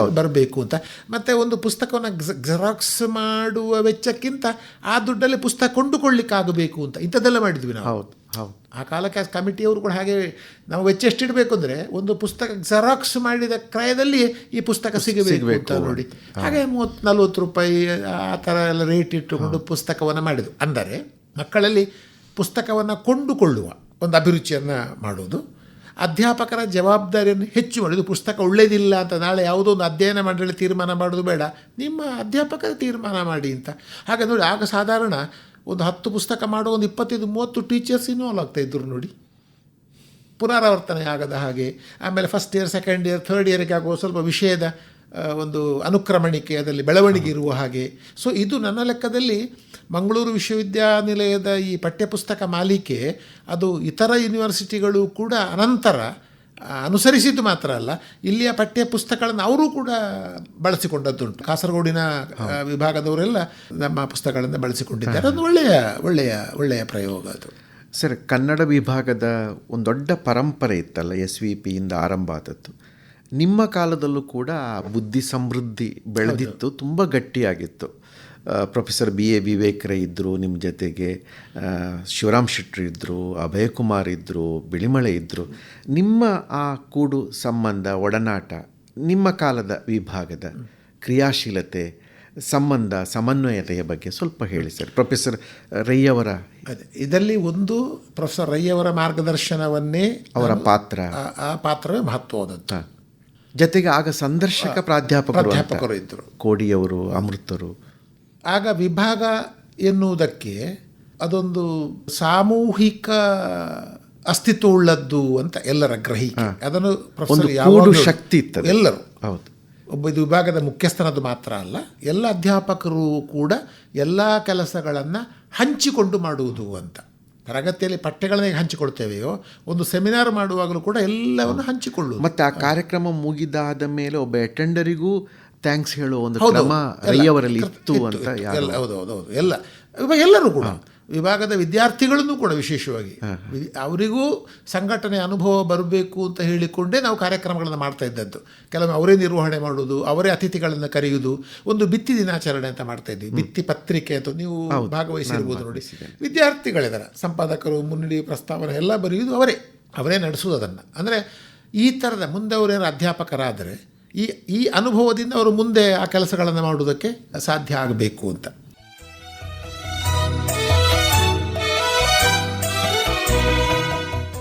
ಬರಬೇಕು ಅಂತ. ಮತ್ತು ಒಂದು ಪುಸ್ತಕವನ್ನು ಜೆರಾಕ್ಸ್ ಮಾಡುವ ವೆಚ್ಚಕ್ಕಿಂತ ಆ ದುಡ್ಡಲ್ಲಿ ಪುಸ್ತಕ ಕೊಂಡುಕೊಳ್ಳಿಕ್ಕಾಗಬೇಕು ಅಂತ. ಇಂಥದ್ದೆಲ್ಲ ಮಾಡಿದ್ವಿ ನಾವು. ಹೌದು ಹೌದು. ಆ ಕಾಲಕ್ಕೆ ಕಮಿಟಿಯವರು ಕೂಡ ಹಾಗೆ ನಾವು ವೆಚ್ಚ ಎಷ್ಟಿಡಬೇಕು ಅಂದರೆ ಒಂದು ಪುಸ್ತಕ ಜೆರಾಕ್ಸ್ ಮಾಡಿದ ಕ್ರಯದಲ್ಲಿ ಈ ಪುಸ್ತಕ ಸಿಗಬೇಕು ಅಂತ ನೋಡಿ. ಹಾಗೆ ಮೂವತ್ತು ನಲ್ವತ್ತು ರೂಪಾಯಿ ಆ ಥರ ಎಲ್ಲ ರೇಟ್ ಇಟ್ಟುಕೊಂಡು ಪುಸ್ತಕವನ್ನು ಮಾಡಿದ್ದು ಅಂದರೆ ಮಕ್ಕಳಲ್ಲಿ ಪುಸ್ತಕವನ್ನು ಕೊಂಡುಕೊಳ್ಳುವ ಒಂದು ಅಭಿರುಚಿಯನ್ನು ಮಾಡೋದು ಅಧ್ಯಾಪಕರ ಜವಾಬ್ದಾರಿಯನ್ನು ಹೆಚ್ಚು ಮಾಡಿದ್ದು ಪುಸ್ತಕ ಒಳ್ಳೇದಿಲ್ಲ ಅಂತ ನಾಳೆ ಯಾವುದೋ ಒಂದು ಅಧ್ಯಯನ ಮಂಡಳಿ ತೀರ್ಮಾನ ಮಾಡೋದು ಬೇಡ. ನಿಮ್ಮ ಅಧ್ಯಾಪಕರ ತೀರ್ಮಾನ ಮಾಡಿ ಅಂತ. ಹಾಗೆ ನೋಡಿ ಆಗ ಸಾಧಾರಣ ಒಂದು ಹತ್ತು ಪುಸ್ತಕ ಮಾಡೋ ಒಂದು ಇಪ್ಪತ್ತೈದು ಮೂವತ್ತು ಟೀಚರ್ಸ್ ಇನ್ವಾಲ್ವ್ ಆಗ್ತಾಯಿದ್ರು ನೋಡಿ. ಪುನರಾವರ್ತನೆ ಆಗದ ಹಾಗೆ ಆಮೇಲೆ first year second year third ಇಯರ್ಗೆ ಆಗುವ ಸ್ವಲ್ಪ ವಿಷಯದ ಒಂದು ಅನುಕ್ರಮಣಿಕೆ ಅದರಲ್ಲಿ ಬೆಳವಣಿಗೆ ಇರುವ ಹಾಗೆ. ಸೊ ಇದು ನನ್ನ ಲೆಕ್ಕದಲ್ಲಿ ಮಂಗಳೂರು ವಿಶ್ವವಿದ್ಯಾನಿಲಯದ ಈ ಪಠ್ಯಪುಸ್ತಕ ಮಾಲಿಕೆ ಅದು ಇತರ ಯೂನಿವರ್ಸಿಟಿಗಳು ಕೂಡ ಅನಂತರ ಅನುಸರಿಸಿದ್ದು ಮಾತ್ರ ಅಲ್ಲ ಇಲ್ಲಿಯ ಪಠ್ಯ ಪುಸ್ತಕಗಳನ್ನು ಅವರು ಕೂಡ ಬಳಸಿಕೊಂಡದ್ದುಂಟು. ಕಾಸರಗೋಡಿನ ವಿಭಾಗದವರೆಲ್ಲ ನಮ್ಮ ಪುಸ್ತಕಗಳನ್ನು ಬಳಸಿಕೊಂಡಿದ್ದಾರೆ. ಅದು ಒಳ್ಳೆಯ ಒಳ್ಳೆಯ ಒಳ್ಳೆಯ ಪ್ರಯೋಗ ಅದು. ಸರ್ ಕನ್ನಡ ವಿಭಾಗದ ಒಂದು ದೊಡ್ಡ ಪರಂಪರೆ ಇತ್ತಲ್ಲ ಎಸ್ ವಿ ಪಿಯಿಂದ ಆರಂಭ ಆದದ್ದು. ನಿಮ್ಮ ಕಾಲದಲ್ಲೂ ಕೂಡ ಬುದ್ಧಿ ಸಮೃದ್ಧಿ ಬೆಳೆದಿತ್ತು ತುಂಬ ಗಟ್ಟಿಯಾಗಿತ್ತು. ಪ್ರೊಫೆಸರ್ ಬಿ ಎ ವಿವೇಕ್ರೆ ಇದ್ದರು ನಿಮ್ಮ ಜೊತೆಗೆ ಶಿವರಾಮ್ ಶೆಟ್ಟಿ ಇದ್ದರು ಅಭಯಕುಮಾರ್ ಇದ್ದರು ಬಿಳಿಮಳೆ ಇದ್ದರು ನಿಮ್ಮ ಆ ಕೂಡು ಸಂಬಂಧ ಒಡನಾಟ ನಿಮ್ಮ ಕಾಲದ ವಿಭಾಗದ ಕ್ರಿಯಾಶೀಲತೆ ಸಂಬಂಧ ಸಮನ್ವಯತೆಯ ಬಗ್ಗೆ ಸ್ವಲ್ಪ ಹೇಳಿ ಸರ್. ಪ್ರೊಫೆಸರ್ ರೈಯವರ ಇದರಲ್ಲಿ ಒಂದು ಪ್ರೊಫೆಸರ್ ರೈಯವರ ಮಾರ್ಗದರ್ಶನವನ್ನೇ ಅವರ ಪಾತ್ರ. ಆ- ಪಾತ್ರವೇ ಮಹತ್ವವಾದಂಥ. ಜೊತೆಗೆ ಆಗ ಸಂದರ್ಶಕ ಪ್ರಾಧ್ಯಾಪಕರು. ಪ್ರಾಧ್ಯಾಪಕರು ಇದ್ದರು ಕೋಡಿಯವರು ಅಮೃತರು ಆಗ ವಿಭಾಗ ಎನ್ನುವುದಕ್ಕೆ ಅದೊಂದು ಸಾಮೂಹಿಕ ಅಸ್ತಿತ್ವ ಉಳ್ಳದ್ದು ಅಂತ ಎಲ್ಲರ ಗ್ರಹಿಕೆ. ಅದನ್ನು ಪ್ರೊಫೆಸರ್ ಯಾವಾಗಲೂ- ಶಕ್ತಿ ಇತ್ತು ಎಲ್ಲರೂ. ಹೌದು. ಒಬ್ಬ ಇದು ವಿಭಾಗದ ಮುಖ್ಯಸ್ಥನದ್ದು ಮಾತ್ರ ಅಲ್ಲ ಎಲ್ಲ ಅಧ್ಯಾಪಕರು ಕೂಡ ಎಲ್ಲ ಕೆಲಸಗಳನ್ನು ಹಂಚಿಕೊಂಡು ಮಾಡುವುದು ಅಂತ. ತರಗತಿಯಲ್ಲಿ ಪಠ್ಯಗಳನ್ನೇ ಹಂಚಿಕೊಡ್ತೇವೆಯೋ ಹಂಚಿಕೊಳ್ತೇವೆಯೋ ಒಂದು ಸೆಮಿನಾರ್ ಮಾಡುವಾಗಲೂ ಕೂಡ ಎಲ್ಲವನ್ನು ಹಂಚಿಕೊಳ್ಳುವುದು. ಮತ್ತು ಆ ಕಾರ್ಯಕ್ರಮ ಮುಗಿದಾದ ಮೇಲೆ ಒಬ್ಬ ಅಟೆಂಡರಿಗೂ ಥ್ಯಾಂಕ್ಸ್ ಹೇಳೋ ಒಂದು ಕ್ರಮ. ರೈಯವರಲ್ಲಿ ಇತ್ತು, ಅಂತ. ಎಲ್ಲ ಹೌದು ಹೌದು ಹೌದು. ಎಲ್ಲ ಎಲ್ಲರೂ ಕೂಡ ವಿಭಾಗದ ವಿದ್ಯಾರ್ಥಿಗಳನ್ನು ಕೂಡ ವಿಶೇಷವಾಗಿ ಅವರಿಗೂ ಸಂಘಟನೆ ಅನುಭವ ಬರಬೇಕು ಅಂತ ಹೇಳಿಕೊಂಡೇ ನಾವು ಕಾರ್ಯಕ್ರಮಗಳನ್ನು ಮಾಡ್ತಾ ಇದ್ದದ್ದು. ಕೆಲವೊಮ್ಮೆ ಅವರೇ ನಿರ್ವಹಣೆ ಮಾಡೋದು ಅವರೇ ಅತಿಥಿಗಳನ್ನು ಕರೆಯುವುದು ಒಂದು ಬಿತ್ತಿ ದಿನಾಚರಣೆ ಅಂತ ಮಾಡ್ತಾ ಇದ್ವಿ. ಬಿತ್ತಿ ಪತ್ರಿಕೆ ಅಂತ ನೀವು ಭಾಗವಹಿಸಿರ್ಬೋದು ನೋಡಿ. ವಿದ್ಯಾರ್ಥಿಗಳಿದ್ದಾರೆ ಸಂಪಾದಕರು ಮುನ್ನಡಿ ಪ್ರಸ್ತಾವನೆ ಎಲ್ಲ ಬರೆಯುವುದು ಅವರೇ. ಅವರೇ ನಡೆಸೋದು ಅದನ್ನು. ಅಂದರೆ ಈ ಥರದ ಮುಂದೆ ಅವರೇನು ಅಧ್ಯಾಪಕರಾದರೆ ಈ ಈ ಅನುಭವದಿಂದ ಅವರು ಮುಂದೆ ಆ ಕೆಲಸಗಳನ್ನು ಮಾಡುವುದಕ್ಕೆ ಸಾಧ್ಯ ಆಗಬೇಕು ಅಂತ.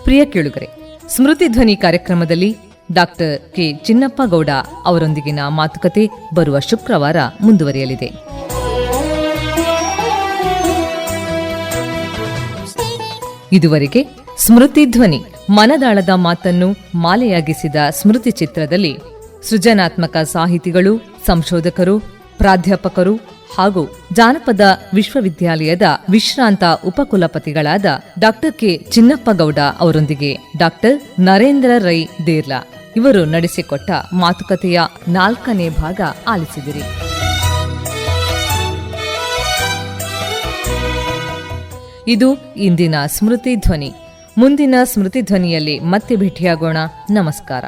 ಪ್ರಿಯ ಕೇಳುಗರೆ, ಸ್ಮೃತಿ ಧ್ವನಿ ಕಾರ್ಯಕ್ರಮದಲ್ಲಿ ಡಾಕ್ಟರ್ ಕೆ ಚಿನ್ನಪ್ಪ ಗೌಡ ಅವರೊಂದಿಗಿನ ಮಾತುಕತೆ ಬರುವ ಶುಕ್ರವಾರ ಮುಂದುವರಿಯಲಿದೆ. ಇದುವರೆಗೆ ಸ್ಮೃತಿ ಧ್ವನಿ ಮನದಾಳದ ಮಾತನ್ನು ಮಾಲೆಯಾಗಿಸಿದ ಸ್ಮೃತಿ ಚಿತ್ರದಲ್ಲಿ ಸೃಜನಾತ್ಮಕ ಸಾಹಿತಿಗಳು, ಸಂಶೋಧಕರು, ಪ್ರಾಧ್ಯಾಪಕರು ಹಾಗೂ ಜಾನಪದ ವಿಶ್ವವಿದ್ಯಾಲಯದ ವಿಶ್ರಾಂತ ಉಪಕುಲಪತಿಗಳಾದ ಡಾಕ್ಟರ್ ಕೆ. ಚಿನ್ನಪ್ಪಗೌಡ ಅವರೊಂದಿಗೆ ಡಾಕ್ಟರ್ ನರೇಂದ್ರ ರೈ ದೇರ್ಲಾ. ಇವರು ನಡೆಸಿಕೊಟ್ಟ ಮಾತುಕತೆಯ ನಾಲ್ಕನೇ ಭಾಗ ಆಲಿಸಿದಿರಿ. ಇದು ಇಂದಿನ ಸ್ಮೃತಿ ಧ್ವನಿ. ಮುಂದಿನ ಸ್ಮೃತಿ ಧ್ವನಿಯಲ್ಲಿ ಮತ್ತೆ ಭೇಟಿಯಾಗೋಣ. ನಮಸ್ಕಾರ.